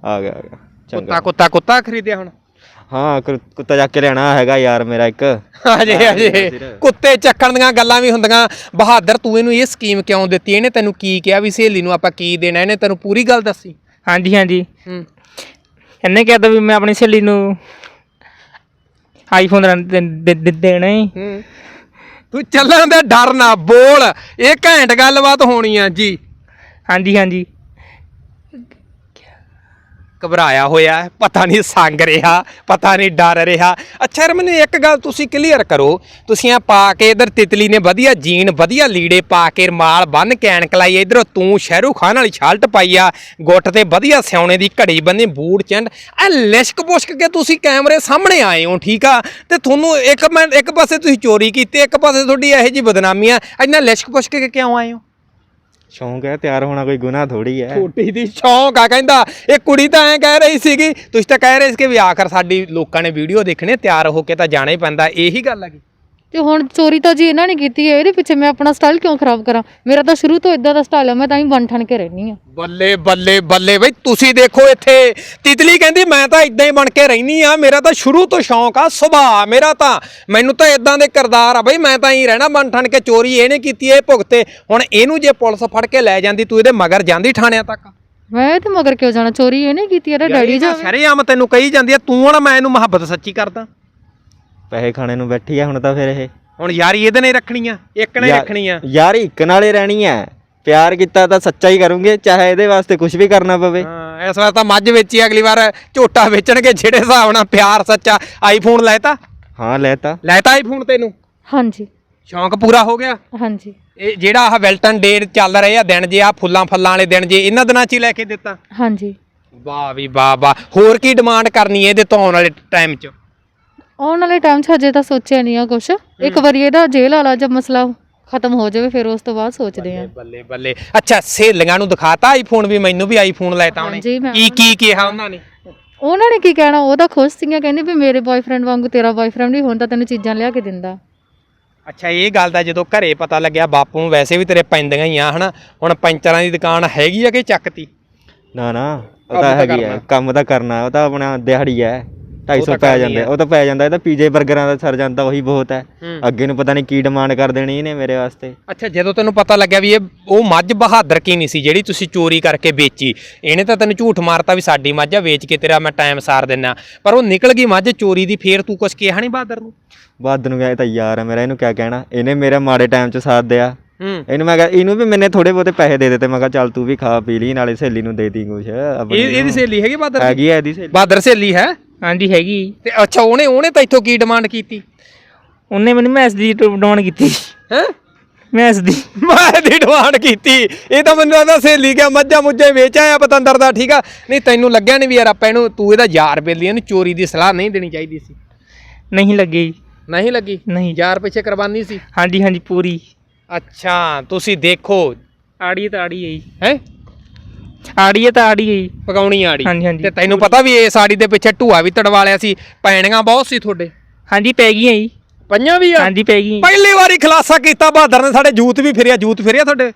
ਆ ਗਿਆ ਆ ਗਿਆ। ਕੁੱਤਾ ਚੰਗਾ। ਕੁੱਤਾ ਕੁੱਤਾ ਖਰੀਦਿਆ ਹੁਣ? ਹਾਂ ਕੁ- ਕੁੱਤਾ ਚੱਕ ਕੇ ਲੈਣਾ ਹੈਗਾ ਯਾਰ ਮੇਰਾ ਇੱਕ। ਅਜੇ ਅਜੇ ਕੁੱਤੇ ਚੱਕਣ ਦੀਆਂ ਗੱਲਾਂ ਵੀ ਹੁੰਦੀਆਂ। ਬਹਾਦਰ ਤੂੰ ਇਹਨੂੰ ਇਹ ਸਕੀਮ ਕਿਉਂ ਦਿੱਤੀ? ਇਹਨੇ ਤੈਨੂੰ ਕੀ ਕਿਹਾ ਵੀ ਸਹੇਲੀ ਨੂੰ ਆਪਾਂ ਕੀ ਦੇਣਾ? ਇਹਨੇ ਤੈਨੂੰ ਪੂਰੀ ਗੱਲ ਦੱਸੀ। ਹਾਂਜੀ ਹਾਂਜੀ। ਹੂੰ। ਇਹਨੇ ਕਿਹਾ ਤਾਂ ਵੀ ਮੈਂ ਆਪਣੀ ਸਹੇਲੀ ਨੂੰ ਆਈਫੋਨ ਦੇਣਾ ਹੀ। ਹੂੰ। ਤੂੰ ਚੱਲਾਂ ਦੇ ਡਰ ਨਾ ਬੋਲ। ਇਹ ਘੈਂਟ ਗੱਲਬਾਤ ਹੋਣੀ ਆ ਜੀ। ਹਾਂਜੀ ਹਾਂਜੀ। ਘਬਰਾਇਆ ਹੋਇਆ, ਪਤਾ ਨਹੀਂ ਸੰਗ ਰਿਹਾ, ਪਤਾ ਨਹੀਂ ਡਰ ਰਿਹਾ। ਅੱਛਾ ਯਾਰ ਮੈਨੂੰ ਇੱਕ ਗੱਲ ਤੁਸੀਂ ਕਲੀਅਰ ਕਰੋ। ਤੁਸੀਂ ਆ ਪਾ ਕੇ ਇਧਰ ਤਿਤਲੀ ਨੇ ਵਧੀਆ ਜੀਨ, ਵਧੀਆ ਲੀੜੇ ਪਾ ਕੇ ਰਮਾਲ ਬੰਨ ਕੇ ਐਨਕ ਲਾਈ ਇਧਰ ਤੂੰ ਸ਼ਹਿਰੂ ਖਾਨ ਵਾਲੀ ਸ਼ਰਟ ਪਾਈ ਆ, ਗੁੱਟ ਤੇ ਵਧੀਆ ਸਿਉਣੇ ਦੀ ਘੜੀ ਬੰਨੀ, ਬੂਟ ਚੰਡ। ਐ ਲਿਸ਼ਕ ਪੁਸ਼ਕ ਕੇ ਤੁਸੀਂ ਕੈਮਰੇ ਸਾਹਮਣੇ ਆਏ ਹੋ, ਠੀਕ ਆ? ਤੇ ਤੁਹਾਨੂੰ ਇੱਕ ਮੈਂ, ਇੱਕ ਪਾਸੇ ਤੁਸੀਂ ਚੋਰੀ ਕੀਤੀ, ਇੱਕ ਪਾਸੇ ਤੁਹਾਡੀ ਇਹੋ ਜੀ ਬਦਨਾਮੀ ਆ। ਇੰਨਾ ਲਿਸ਼ਕ ਪੁਸ਼ਕ ਕੇ ਕਿਉਂ ਆਏ ਹੋ? ਸ਼ੌਂਕ ਹੈ, ਤਿਆਰ ਹੋਣਾ ਕੋਈ ਗੁਨਾਹ ਥੋੜੀ ਹੈ। ਛੋਟੀ ਦੀ ਸ਼ੌਂਕ ਆ, ਕਹਿੰਦਾ, ਇਹ ਕੁੜੀ ਤਾਂ ਐਂ ਕਹਿ ਰਹੀ ਸੀਗੀ, ਤੁਸੀਂ ਤਾਂ ਕਹਿ ਰਹੇ ਸੀ ਕਿ ਵੀ ਆਖਰ ਸਾਡੀ ਲੋਕਾਂ ਨੇ ਵੀਡੀਓ ਦੇਖਣੇ, ਤਿਆਰ ਹੋ ਕੇ ਤਾਂ ਜਾਣਾ ਹੀ ਪੈਂਦਾ, ਇਹੀ ਗੱਲ ਹੈਗੀ। ਤੇ ਹੁਣ ਚੋਰੀ ਤਾਂ ਜੀ ਇਹਨਾਂ ਨੇ ਕੀਤੀ ਹੈ ਇਹਦੇ ਪਿੱਛੇ ਮੈਂ ਆਪਣਾ ਸਟਾਈਲ ਕਿਉਂ ਖਰਾਬ ਕਰਾਂ? ਮੇਰਾ ਤਾਂ ਸ਼ੁਰੂ ਤੋਂ ਇਦਾਂ ਦਾ ਸਟਾਈਲ ਹੈ ਮੈਂ ਤਾਂ ਹੀ ਬਣ ਠਣ ਕੇ ਰਹਿਣੀ ਆ ਬੱਲੇ ਬੱਲੇ ਬੱਲੇ ਬਈ ਤੁਸੀਂ ਦੇਖੋ ਇੱਥੇ ਤਿਤਲੀ ਕਹਿੰਦੀ ਮੈਂ ਤਾਂ ਇਦਾਂ ਹੀ ਬਣ ਕੇ ਰਹਿਣੀ ਆ ਮੇਰਾ ਤਾਂ ਸ਼ੁਰੂ ਤੋਂ ਸ਼ੌਂਕ ਆ ਸੁਭਾਅ ਮੇਰਾ ਤਾਂ। ਮੈਨੂੰ ਤਾਂ ਇਦਾਂ ਦੇ ਕਿਰਦਾਰ ਆ ਬਈ ਮੈਂ ਤਾਂ ਹੀ ਰਹਿਣਾ ਬਣ ਠਣ ਕੇ ਚੋਰੀ ਇਹਨੇ ਕੀਤੀ ਇਹ ਭੁਗਤੇ। ਹੁਣ ਇਹਨੂੰ ਜੇ ਪੁਲਿਸ ਫੜ ਕੇ ਲੈ ਜਾਂਦੀ ਤੂੰ ਇਹਦੇ ਮਗਰ ਜਾਂਦੀ ਥਾਣਿਆਂ ਤੱਕ? ਮੈਂ ਤੇ ਮਗਰ ਕਿਉਂ ਜਾਣਾ? ਚੋਰੀ ਇਹਨੇ ਕੀਤੀ ਇਹਦਾ ਡੈਡੀ ਜਾ ਸ਼ਰੇਆਮ ਤੈਨੂੰ ਕਹੀ ਜਾਂਦੀ ਆ ਤੂੰ ਹੁਣ ਮੈਂ ਇਹਨੂੰ ਮੁਹੱਬਤ ਸੱਚੀ ਕਰਦਾ। ਪੈਸੇ ਖਾਣੇ ਨੂੰ ਬੈਠੀ ਆ ਹੁਣ ਤਾਂ ਫਿਰ ਇਹ। ਹੁਣ ਯਾਰੀ ਇਹਦੇ ਨੇ ਰੱਖਣੀਆਂ ਇੱਕ ਨੇ ਯਾਰ- ਰੱਖਣੀਆਂ। ਯਾਰ ਇੱਕ ਨਾਲੇ ਰਹਿਣੀ ਹੈ ਪਿਆਰ ਕੀਤਾ ਤਾਂ ਸੱਚਾ ਹੀ ਕਰੂੰਗੇ ਚਾਹੇ ਇਹਦੇ ਵਾਸਤੇ ਕੁਝ ਵੀ ਕਰਨਾ ਪਵੇ। ਹਾਂ ਇਸ ਵਾਰ ਤਾਂ ਮੱਝ ਵੇਚੀ ਅਗਲੀ ਵਾਰ ਝੋਟਾ ਵੇਚਣਗੇ ਜਿਹੜੇ ਹਿਸਾਬ ਨਾਲ ਪਿਆਰ ਸੱਚਾ। ਆਈਫੋਨ ਲੈਤਾ? ਹਾਂ ਲੈਤਾ। ਲੈਤਾ ਆਈਫੋਨ ਤੈਨੂੰ? ਹਾਂਜੀ। ਸ਼ੌਂਕ ਪੂਰਾ ਹੋ ਗਿਆ? ਹਾਂਜੀ। ਇਹ ਜਿਹੜਾ ਆਹ ਵੈਲਟਨ ਡੇ ਚੱਲ ਰਹੇ ਆ ਦਿਨ ਜੇ ਆ ਫੁੱਲਾਂ ਫੱਲਾਂ ਵਾਲੇ ਦਿਨ ਜੇ ਇਹਨਾਂ ਦਿਨਾਂ 'ਚ ਹੀ ਲੈ ਕੇ ਦਿੱਤਾ? ਹਾਂਜੀ। ਵਾਹ ਵੀ ਵਾਹ ਵਾਹ। ਹੋਰ ਕੀ ਡਿਮਾਂਡ ਕਰਨੀ ਹੈ ਇਹਦੇ ਤੋਂ ਆਉਣ ਵਾਲੇ ਟਾਈਮ 'ਚ? ਆਉਣ ਵਾਲੇ ਟਾਈਮ 'ਚ ਹਜੇ ਤਾਂ ਸੋਚਿਆ ਨਹੀਂ ਆ ਕੁਛ। ਇੱਕ ਵਾਰੀ ਇਹਦਾ ਜੇਲ੍ਹ ਵਾਲਾ ਜਦ ਮਸਲਾ ਖਤਮ ਹੋ ਜਾਵੇ ਫਿਰ ਉਸ ਤੋਂ ਬਾਅਦ ਸੋਚਦੇ ਆ। ਬੱਲੇ ਬੱਲੇ ਅੱਛਾ ਸਹੇਲੀਆਂ ਨੂੰ ਦਿਖਾਤਾ ਆਈਫੋਨ ਵੀ ਮੈਨੂੰ ਵੀ ਆਈਫੋਨ ਲੈਤਾ ਉਹਨੇ। ਹਾਂਜੀ, ਮੈਂ ਕੀ ਕੀ ਕਿਹਾ ਉਹਨਾਂ ਨੇ? ਉਹਨਾਂ ਨੇ ਕੀ ਕਹਿਣਾ? ਉਹ ਤਾਂ ਖੁਸ਼ ਸੀਗੀਆਂ ਕਹਿੰਦੇ ਵੀ ਮੇਰੇ ਬॉयਫ੍ਰੈਂਡ ਵਾਂਗੂ ਤੇਰਾ ਬॉयਫ੍ਰੈਂਡ ਵੀ ਹੁਣ ਤਾਂ ਤੈਨੂੰ ਚੀਜ਼ਾਂ ਲਿਆ ਕੇ ਦਿੰਦਾ। ਅੱਛਾ ਇਹ ਗੱਲ ਦਾ ਜਦੋਂ ਘਰੇ ਪਤਾ ਲੱਗਿਆ ਬਾਪੂ ਨੂੰ ਵੈਸੇ ਵੀ ਤੇਰੇ ਪੈਂਦੀਆਂ ਹੀ ਆ ਹਨਾ? ਹੁਣ ਪੈਂਚਰਾਂ ਦੀ ਦੁਕਾਨ ਹੈਗੀ ਆ ਕਿ ਚੱਕਤੀ? ਨਾ ਨਾ ਕੰਮ ਉਹ ਤਾਂ ਤਾਂ ਹੈਗੀ ਹੈ ਕਰਨਾ। ਕੰਮ ਤਾਂ ਕਰਨਾ ਉਹ ਤਾਂ ਆਪਣਾ ਦਿਹਾੜੀ ਹੈ 250 ਤਾਂ ਪੈ ਜਾਂਦਾ। ਉਹ ਤਾਂ ਪੈ ਜਾਂਦਾ ਇਹ ਤਾਂ ਪੀਜੇ 버ਗਰਾਂ ਦਾ ਸਰ ਜਾਂਦਾ ਉਹੀ ਬਹੁਤ ਹੈ। ਅੱਗੇ ਨੂੰ ਪਤਾ ਨਹੀਂ ਕੀ ਡਿਮਾਂਡ ਕਰ ਦੇਣੀ ਇਹਨੇ ਮੇਰੇ ਵਾਸਤੇ। ਅੱਛਾ ਜਦੋਂ ਤੈਨੂੰ ਪਤਾ ਲੱਗਿਆ ਵੀ ਇਹ ਉਹ ਮੱਝ ਬਹਾਦਰ ਕੀ ਨਹੀਂ ਸੀ ਜਿਹੜੀ ਤੁਸੀਂ ਚੋਰੀ ਕਰਕੇ ਵੇਚੀ। ਇਹਨੇ ਤਾਂ ਤੈਨੂੰ ਝੂਠ ਮਾਰਤਾ ਵੀ ਸਾਡੀ ਮੱਝ ਆ ਵੇਚ ਕੇ ਤੇਰਾ ਮੈਂ ਟਾਈਮ ਸਾਰ ਦਿੰਨਾ। ਪਰ ਉਹ ਨਿਕਲ ਗਈ ਮੱਝ ਚੋਰੀ ਦੀ ਫੇਰ ਤੂੰ ਕੁਝ ਕਿਹਾ ਨਹੀਂ ਬਹਾਦਰ ਨੂੰ? ਬਾਦ ਨੂੰ ਗਿਆ ਤਾਂ ਯਾਰ ਹੈ ਮੇਰਾ ਇਹਨੂੰ ਕਿਆ ਕਹਿਣਾ? ਇਹਨੇ ਮੇਰੇ ਮਾੜੇ ਟਾਈਮ 'ਚ ਸਾਥ ਦਿਆ। ਇਹਨੂੰ ਮੈਂ ਕਿਹਾ ਇਹਨੂੰ ਵੀ ਮੈਨੇ ਥੋੜੇ ਬਹੁਤੇ ਪੈਸੇ ਦੇ ਦਿੱਤੇ। ਮੈਂ ਕਿਹਾ ਚੱਲ ਤੂੰ ਵੀ ਖਾ ਪੀ ਲਈ ਨਾਲੇ ਸਹੇਲੀ ਨੂੰ ਦੇ ਦੀ ਕੁਛ। ਇਹ ਇਹਦੀ। ਸਹੇਲੀ ਹੈਗੀ ਬਹਾਦਰ ਦੀ? ਹੈਗੀ ਹੈ ਇਹਦੀ ਸਹੇਲੀ। ਬਹਾਦਰ ਸਹੇਲੀ ਹੈ? ਹਾਂਜੀ ਹੈਗੀ। ਤੇ ਅੱਛਾ ਉਹਨੇ ਉਹਨੇ ਤਾਂ ਇੱਥੋਂ ਕੀ ਡਿਮਾਂਡ ਕੀਤੀ? ਉਹਨੇ ਮੈਨੂੰ ਮੈਸ ਦੀ ਡਾਉਨ ਕੀਤੀ। ਹੈ? ਮੈਸ ਦੀ। ਮੈਂ ਦੀ ਡਿਮਾਂਡ ਕੀਤੀ। ਇਹ ਤਾਂ ਮੈਨੂੰ ਆਦਾ ਸਹੇਲੀ ਗਿਆ ਮੱਝਾਂ ਮੁੱਝਾਂ ਵੇਚ ਆਇਆ ਪਤੰਦਰ ਦਾ ਠੀਕ ਆ? ਨਹੀਂ ਤੈਨੂੰ ਲੱਗਿਆ ਨਹੀਂ ਵੀ ਯਾਰ ਆਪਾਂ ਇਹਨੂੰ ਤੂੰ ਇਹਦਾ ਯਾਰ ਬੇਲੀ ਇਹਨੂੰ ਚੋਰੀ ਦੀ ਸਲਾਹ ਨਹੀਂ ਦੇਣੀ ਚਾਹੀਦੀ ਸੀ। ਨਹੀਂ ਲੱਗੀ। ਨਹੀਂ ਲੱਗੀ? ਨਹੀਂ। ਯਾਰ ਪਿੱਛੇ ਕੁਰਬਾਨੀ ਸੀ? ਹਾਂਜੀ ਹਾਂਜੀ ਪੂਰੀ। ਅੱਛਾ ਤੁਸੀਂ ਦੇਖੋ। ਆੜੀ ਤਾਂ ਆੜੀ ਹੈ ਹੈ? ਆੜੀ ਹੈ ਤਾਂ ਆੜੀ ਹੈ ਜੀ। ਪਕਾਉਣੀ ਆੜੀ। ਹਾਂਜੀ, ਹਾਂਜੀ। ਤੇ ਤੈਨੂੰ ਪਤਾ ਵੀ ਇਸ ਆੜੀ ਦੇ ਪਿੱਛੇ ਢੂਆ ਵੀ ਤੜਵਾ ਲਿਆ ਸੀ ਪੈਣੀਆਂ ਬਹੁਤ ਸੀ ਤੁਹਾਡੇ। ਹਾਂਜੀ ਪੈ ਗਈਆਂ ਜੀ। ਪਈਆਂ ਵੀ ਆ? ਹਾਂਜੀ ਪੈ ਗਈਆਂ ਪਹਿਲੀ ਵਾਰੀ ਖਲਾਸਾ ਕੀਤਾ ਬਹਾਦਰ ਨੇ ਸਾਡੇ ਜੂਤ ਵੀ ਫਿਰਿਆ ਜੂਤ ਫਿਰਿਆ ਤੁਹਾਡੇ?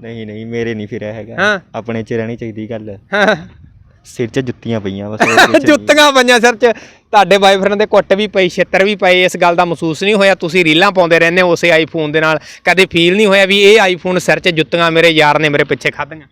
ਨਹੀਂ ਨਹੀਂ ਮੇਰੇ ਨਹੀਂ ਫਿਰਿਆ ਹੈਗਾ। ਹਾਂ। ਆਪਣੇ 'ਚ ਰਹਿਣੀ ਚਾਹੀਦੀ ਗੱਲ। ਹਾਂ। ਸਿਰ 'ਚ ਜੁੱਤੀਆਂ ਪਈਆਂ ਬਸ ਹੋਰ ਕੁਛ ਨਹੀਂ। ਜੁੱਤੀਆਂ ਪਈਆਂ ਸਿਰ 'ਚ। ਤੁਹਾਡੇ ਬਾਏਫ੍ਰੈਂਡ ਦੇ ਕੁੱਟ ਵੀ ਪਈ ਛਿੱਤਰ ਵੀ ਪਏ ਇਸ ਗੱਲ ਦਾ ਮਹਿਸੂਸ ਨਹੀਂ ਹੋਇਆ। ਤੁਸੀਂ ਰੀਲਾਂ ਪਾਉਂਦੇ ਰਹਿੰਦੇ ਹੋ ਉਸੇ ਆਈਫੋਨ ਦੇ ਨਾਲ। ਕਦੇ ਫੀਲ ਨਹੀਂ ਹੋਇਆ ਵੀ ਇਹ ਆਈਫੋਨ ਸਿਰ 'ਚ ਜੁੱਤੀਆਂ ਮੇਰੇ ਯਾਰ ਨੇ ਮੇਰੇ ਪਿੱਛੇ ਖਾਧੀਆਂ।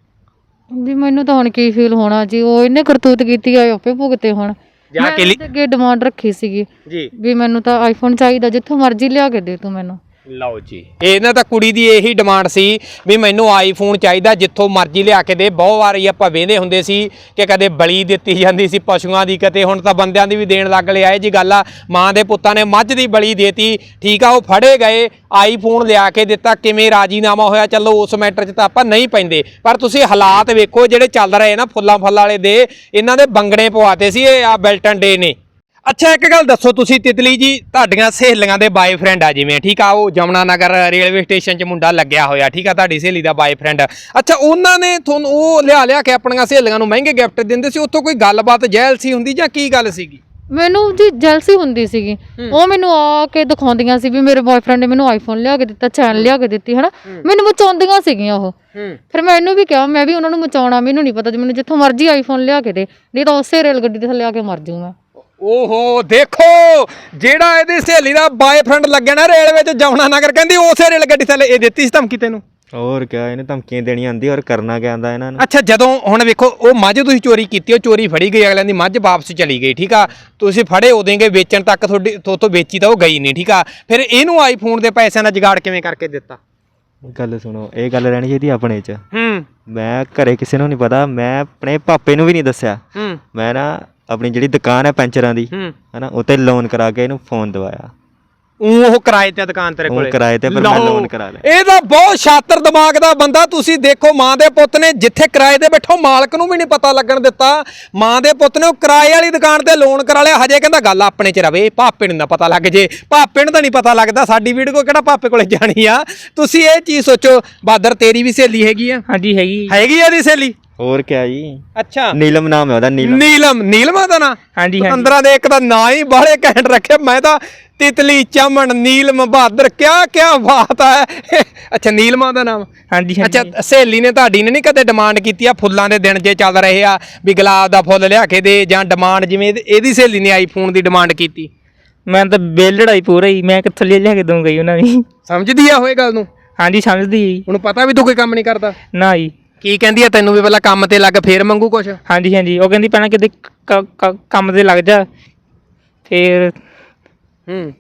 ਜੀ ਮੈਨੂੰ ਤਾਂ ਹੁਣ ਕੀ ਫੀਲ ਹੋਣਾ ਜੀ ਉਹ ਇਹਨੇ ਕਰਤੂਤ ਕੀਤੀ ਆ ਆਪੇ ਭੁਗਤੇ ਹੁਣ। ਜਾ ਮੈਂ ਉਹਦੇ ਅੱਗੇ ਡਿਮਾਂਡ ਰੱਖੀ ਸੀਗੀ ਜੀ। ਵੀ ਮੈਨੂੰ ਤਾਂ ਆਈਫੋਨ ਚਾਹੀਦਾ ਜਿੱਥੋਂ ਮਰਜ਼ੀ ਲਿਆ ਕੇ ਦੇ ਤੂੰ ਮੈਨੂੰ। ਲਓ ਜੀ। ਇਹਨਾਂ ਤਾਂ ਕੁੜੀ ਦੀ ਇਹੀ ਡਿਮਾਂਡ ਸੀ ਵੀ ਮੈਨੂੰ ਆਈਫੋਨ ਚਾਹੀਦਾ, ਜਿੱਥੋਂ ਮਰਜ਼ੀ ਲਿਆ ਕੇ ਦੇ। ਬਹੁਤ ਵਾਰੀ ਆਪਾਂ ਵੇਂਦੇ ਹੁੰਦੇ ਸੀ ਕਿ ਕਦੇ ਬਲੀ ਦਿੱਤੀ ਜਾਂਦੀ ਸੀ ਪਸ਼ੂਆਂ ਦੀ, ਕਦੇ ਹੁਣ ਤਾਂ ਬੰਦਿਆਂ ਦੀ ਵੀ ਦੇਣ ਲੱਗ ਲਿਆ। ਇਹ ਜੀ ਗੱਲ ਆ, ਮਾਂ ਦੇ ਪੁੱਤਾਂ ਨੇ ਮੱਝ ਦੀ ਬਲੀ ਦੇਤੀ, ਠੀਕ ਆ, ਉਹ ਫੜੇ ਗਏ ਆਈਫੋਨ ਲਿਆ ਕੇ ਦਿੱਤਾ, ਕਿਵੇਂ ਰਾਜੀਨਾਮਾ ਹੋਇਆ, ਚਲੋ ਉਸ ਮੈਟਰ 'ਚ ਤਾਂ ਆਪਾਂ ਨਹੀਂ ਪੈਂਦੇ। ਪਰ ਤੁਸੀਂ ਹਾਲਾਤ ਵੇਖੋ, ਜਿਹੜੇ ਚੱਲ ਰਹੇ ਨਾ ਫੁੱਲਾਂ ਫੁੱਲ ਵਾਲੇ ਦੇ, ਇਹਨਾਂ ਦੇ ਬੰਗਣੇ ਪਵਾਤੇ ਸੀ, ਇਹ ਆ ਬੈਲਟਨ ਡੇ ਨੇ। ਅੱਛਾ ਇੱਕ ਗੱਲ ਦੱਸੋ ਤੁਸੀਂ ਤਿਤਲੀ ਜੀ ਤੁਹਾਡੀਆਂ ਸਹੇਲੀਆਂ ਦੇ ਬਾਏਫ੍ਰੈਂਡ ਆ ਜਿਵੇਂ ਠੀਕ ਆ? ਉਹ ਜਮਨਾ ਨਗਰ ਰੇਲਵੇ ਸਟੇਸ਼ਨ 'ਚ ਮੁੰਡਾ ਲੱਗਿਆ ਹੋਇਆ ਠੀਕ ਆ? ਤੁਹਾਡੀ ਸਹੇਲੀ ਦਾ ਬਾਏਫ੍ਰੈਂਡ ਅੱਛਾ ਉਹਨਾਂ ਨੇ ਤੁਹਾਨੂੰ ਉਹ ਲਿਆ ਲਿਆ ਕੇ ਆਪਣੀਆਂ ਸਹੇਲੀਆਂ ਨੂੰ ਮਹਿੰਗੇ ਗਿਫਟ ਦਿੰਦੇ ਸੀ? ਉੱਥੋਂ ਕੋਈ ਗੱਲਬਾਤ ਜੈਲਸੀ ਹੁੰਦੀ ਜਾਂ ਕੀ ਗੱਲ ਸੀਗੀ? ਮੈਨੂੰ ਜੀ ਜੈਲਸੀ ਹੁੰਦੀ ਸੀਗੀ। ਉਹ ਮੈਨੂੰ ਆ ਕੇ ਦਿਖਾਉਂਦੀਆਂ ਸੀ ਵੀ ਮੇਰੇ ਬॉयਫ੍ਰੈਂਡ ਨੇ ਮੈਨੂੰ ਆਈਫੋਨ ਲਿਆ ਕੇ ਦਿੱਤਾ ਚੈਨ ਲਿਆ ਕੇ ਦਿੱਤੀ ਹਨਾ? ਮੈਨੂੰ ਮਚਾਉਂਦੀਆਂ ਸੀਗੀਆਂ ਉਹ। ਫਿਰ ਮੈਂ ਇਹਨੂੰ ਵੀ ਕਿਹਾ ਮੈਂ ਵੀ ਉਹਨਾਂ ਨੂੰ ਮਚਾਉਣਾ ਮੈਨੂੰ ਨਹੀਂ ਪਤਾ ਜੀ ਮੈਨੂੰ ਜਿੱਥੋਂ ਮਰਜ਼ੀ ਆਈਫੋਨ ਲਿਆ ਕੇ ਦੇ ਨਹੀਂ ਤਾਂ ਉਸੇ ਰੇਲ ਗੱਡੀ ਦੇ ਥੱਲੇ ਆ ਕੇ ਮਰ ਜੂ ਮੈਂ। ਓਹੋ ਦੇਖੋ ਜਿਹੜਾ ਇਹਦੀ ਸਹੇਲੀ ਦਾ ਬਾਏਫ੍ਰੈਂਡ ਲੱਗਿਆ ਨਾ ਰੇਲਵੇ 'ਚ ਜਮਨਾ ਨਗਰ ਕਹਿੰਦੀ ਉਸੇ ਰੇਲ ਗੱਡੀ ਥੱਲੇ ਇਹ ਦਿੱਤੀ ਸੀ ਧਮਕੀ ਤੈਨੂੰ? ਹੋਰ ਕਿਆ ਇਹਨੇ ਧਮਕੀਆਂ ਦੇਣੀਆਂ ਆਂਦੀ ਔਰ ਕਰਨਾ ਕਿਆ ਆਂਦਾ ਇਹਨਾਂ ਨੂੰ? ਅੱਛਾ ਜਦੋਂ ਹੁਣ ਵੇਖੋ ਉਹ ਮੱਝ ਤੁਸੀਂ ਚੋਰੀ ਕੀਤੀ ਉਹ ਚੋਰੀ ਫੜੀ ਗਈ ਅਗਲਿਆਂ ਦੀ ਮੱਝ ਵਾਪਸ ਚਲੀ ਗਈ ਠੀਕ ਆ? ਤੁਸੀਂ ਫੜੇ ਉਦੇਂਗੇ ਵੇਚਣ ਤੱਕ ਤੁਹਾਡੀ ਤੋਂ ਵੇਚੀ ਤਾਂ ਉਹ ਗਈ ਨਹੀਂ ਠੀਕ ਆ? ਫਿਰ ਇਹਨੂੰ ਆਈਫੋਨ ਦੇ ਪੈਸਿਆਂ ਦਾ ਜੁਗਾੜ ਕਿਵੇਂ ਕਰਕੇ ਦਿੱਤਾ? ਗੱਲ ਸੁਣੋ ਇਹ ਗੱਲ ਰਹਿਣੀ ਚਾਹੀਦੀ ਆਪਣੇ 'ਚ। ਹੂੰ। ਮੈਂ ਘਰੇ ਕਿਸੇ ਨੂੰ ਨਹੀਂ ਪਤਾ ਮੈਂ ਆਪਣੇ ਪਾਪੇ ਨੂੰ ਵੀ ਨਹੀਂ ਦੱਸਿਆ। ਹੂੰ। ਮੈਂ ਨਾ ਆਪਣੀ ਜਿਹੜੀ ਦੁਕਾਨ ਹੈ ਪੈਂਚਰਾਂ ਦੀ ਹੂੰ। ਹਨਾ ਉਤੇ ਲੋਨ ਕਰਾ ਕੇ ਇਹਨੂੰ ਫੋਨ ਦਵਾਇਆ। ਊਂ ਉਹ ਕਿਰਾਏ ਤੇ ਦੁਕਾਨ ਤੇਰੇ ਉਹ ਕੋਲੇ? ਕਿਰਾਏ ਤੇ ਫਿਰ ਮੈਂ ਲਓ, ਲੋਨ ਕਰਾ ਲਿਆ। ਇਹ ਤਾਂ ਬਹੁਤ ਸ਼ਾਤਰ ਦਿਮਾਗ ਦਾ ਬੰਦਾ ਤੁਸੀਂ ਦੇਖੋ ਮਾਂ ਦੇ ਪੁੱਤ ਨੇ ਜਿੱਥੇ ਕਿਰਾਏ ਤੇ ਬੈਠੋ ਮਾਲਕ ਨੂੰ ਵੀ ਨਹੀਂ ਪਤਾ ਲੱਗਣ ਦਿੱਤਾ। ਮਾਂ ਦੇ ਪੁੱਤ ਨੇ ਉਹ ਕਿਰਾਏ ਵਾਲੀ ਦੁਕਾਨ ਤੇ ਲੋਨ ਕਰਾ ਲਿਆ ਹਜੇ ਕਹਿੰਦਾ ਗੱਲ ਆਪਣੇ ਚ ਰਵੇ ਭਾਪੇ ਨੂੰ ਨਾ ਪਤਾ ਲੱਗ ਜੇ। ਭਾਪੇ ਨੂੰ ਤਾਂ ਨਹੀਂ ਪਤਾ ਲੱਗਦਾ ਸਾਡੀ ਵੀਡੀਓ ਕਿਹੜਾ ਭਾਪੇ ਕੋਲੇ ਜਾਣੀ ਆ। ਤੁਸੀਂ ਇਹ ਚੀਜ਼ ਸੋਚੋ ਬਾਦਰ ਤੇਰੀ ਵੀ ਸਹੇਲੀ ਹੈਗੀ ਆ? ਹਾਂਜੀ ਹੈਗੀ। ਹੈਗੀ ਆ ਇਹਦੀ ਸਹੇਲੀ? ਹੋਰ ਕਿਆ ਜੀ? ਅੱਛਾ। ਨੀਲਮ ਨਾਮ ਹੈ ਉਹਦਾ ਨੀਲਮ। ਨੀਲਮ ਨੀਲਮਾ ਦਾ ਨਾਂ? ਹਾਂਜੀ ਹਾਂਜੀ। ਅੰਦਰਾਂ ਦੇ ਇੱਕ ਦਾ ਨਾਂ ਹੀ ਬਾਹਲੇ ਘੈਂਟ ਰੱਖਿਆ। ਮੈਂ ਤਾਂ ਤਿਤਲੀ ਚਮਨ ਨੀਲਮ ਬਹਾਦਰ ਕਿਆ ਕਿਆ ਬਾਤ ਹੈ ਅੱਛਾ ਨੀਲਮਾ ਦਾ ਨਾਮ। ਹਾਂਜੀ ਅੱਛਾ ਹਾਂਜੀ। ਸਹੇਲੀ ਨੇ ਤੁਹਾਡੀ ਨੇ ਨਹੀਂ ਕਦੇ ਡਿਮਾਂਡ ਕੀਤੀ ਆ ਫੁੱਲਾਂ ਦੇ ਦਿਨ ਜੇ ਚੱਲ ਰਹੇ ਆ ਵੀ ਗੁਲਾਬ ਦਾ ਫੁੱਲ ਲਿਆ ਕੇ ਦੇ ਜਾਂ ਡਿਮਾਂਡ ਜਿਵੇਂ ਇਹਦੀ- ਇਹਦੀ ਸਹੇਲੀ ਨੇ ਆਈਫੋਨ ਦੀ ਡਿਮਾਂਡ ਕੀਤੀ? ਮੈਂ ਤਾਂ ਬੇਲੜਾ ਹੀ ਪੂਰਾ ਹੀ। ਮੈਂ ਕਿੱਥੋਂ ਲਿਆ ਲਿਆ ਕੇ ਦਊਂਗਾ ਜੀ ਉਹਨਾਂ ਦੀ। ਸਮਝਦੀ ਆ ਹੋਏ ਗੱਲ ਨੂੰ? ਹਾਂਜੀ ਸਮਝਦੀ ਜੀ। ਉਹਨੂੰ ਪਤਾ ਵੀ ਤੂੰ ਕੋਈ ਕੰਮ ਨਹੀਂ ਕਰਦਾ? ਨਾ ਜੀ। ਕੀ ਕਹਿੰਦੀ ਆ ਤੈਨੂੰ ਵੀ ਪਹਿਲਾਂ ਕੰਮ ਤੇ ਲੱਗ ਫੇਰ ਮੰਗੂ ਕੁਛ? ਹਾਂਜੀ ਹਾਂਜੀ। ਉਹ ਕਹਿੰਦੀ ਪਹਿਲਾਂ ਕਿਤੇ ਕ- ਕ- ਕੰਮ ਤੇ ਲੱਗ ਜਾ। ਫੇਰ ਹੂੰ।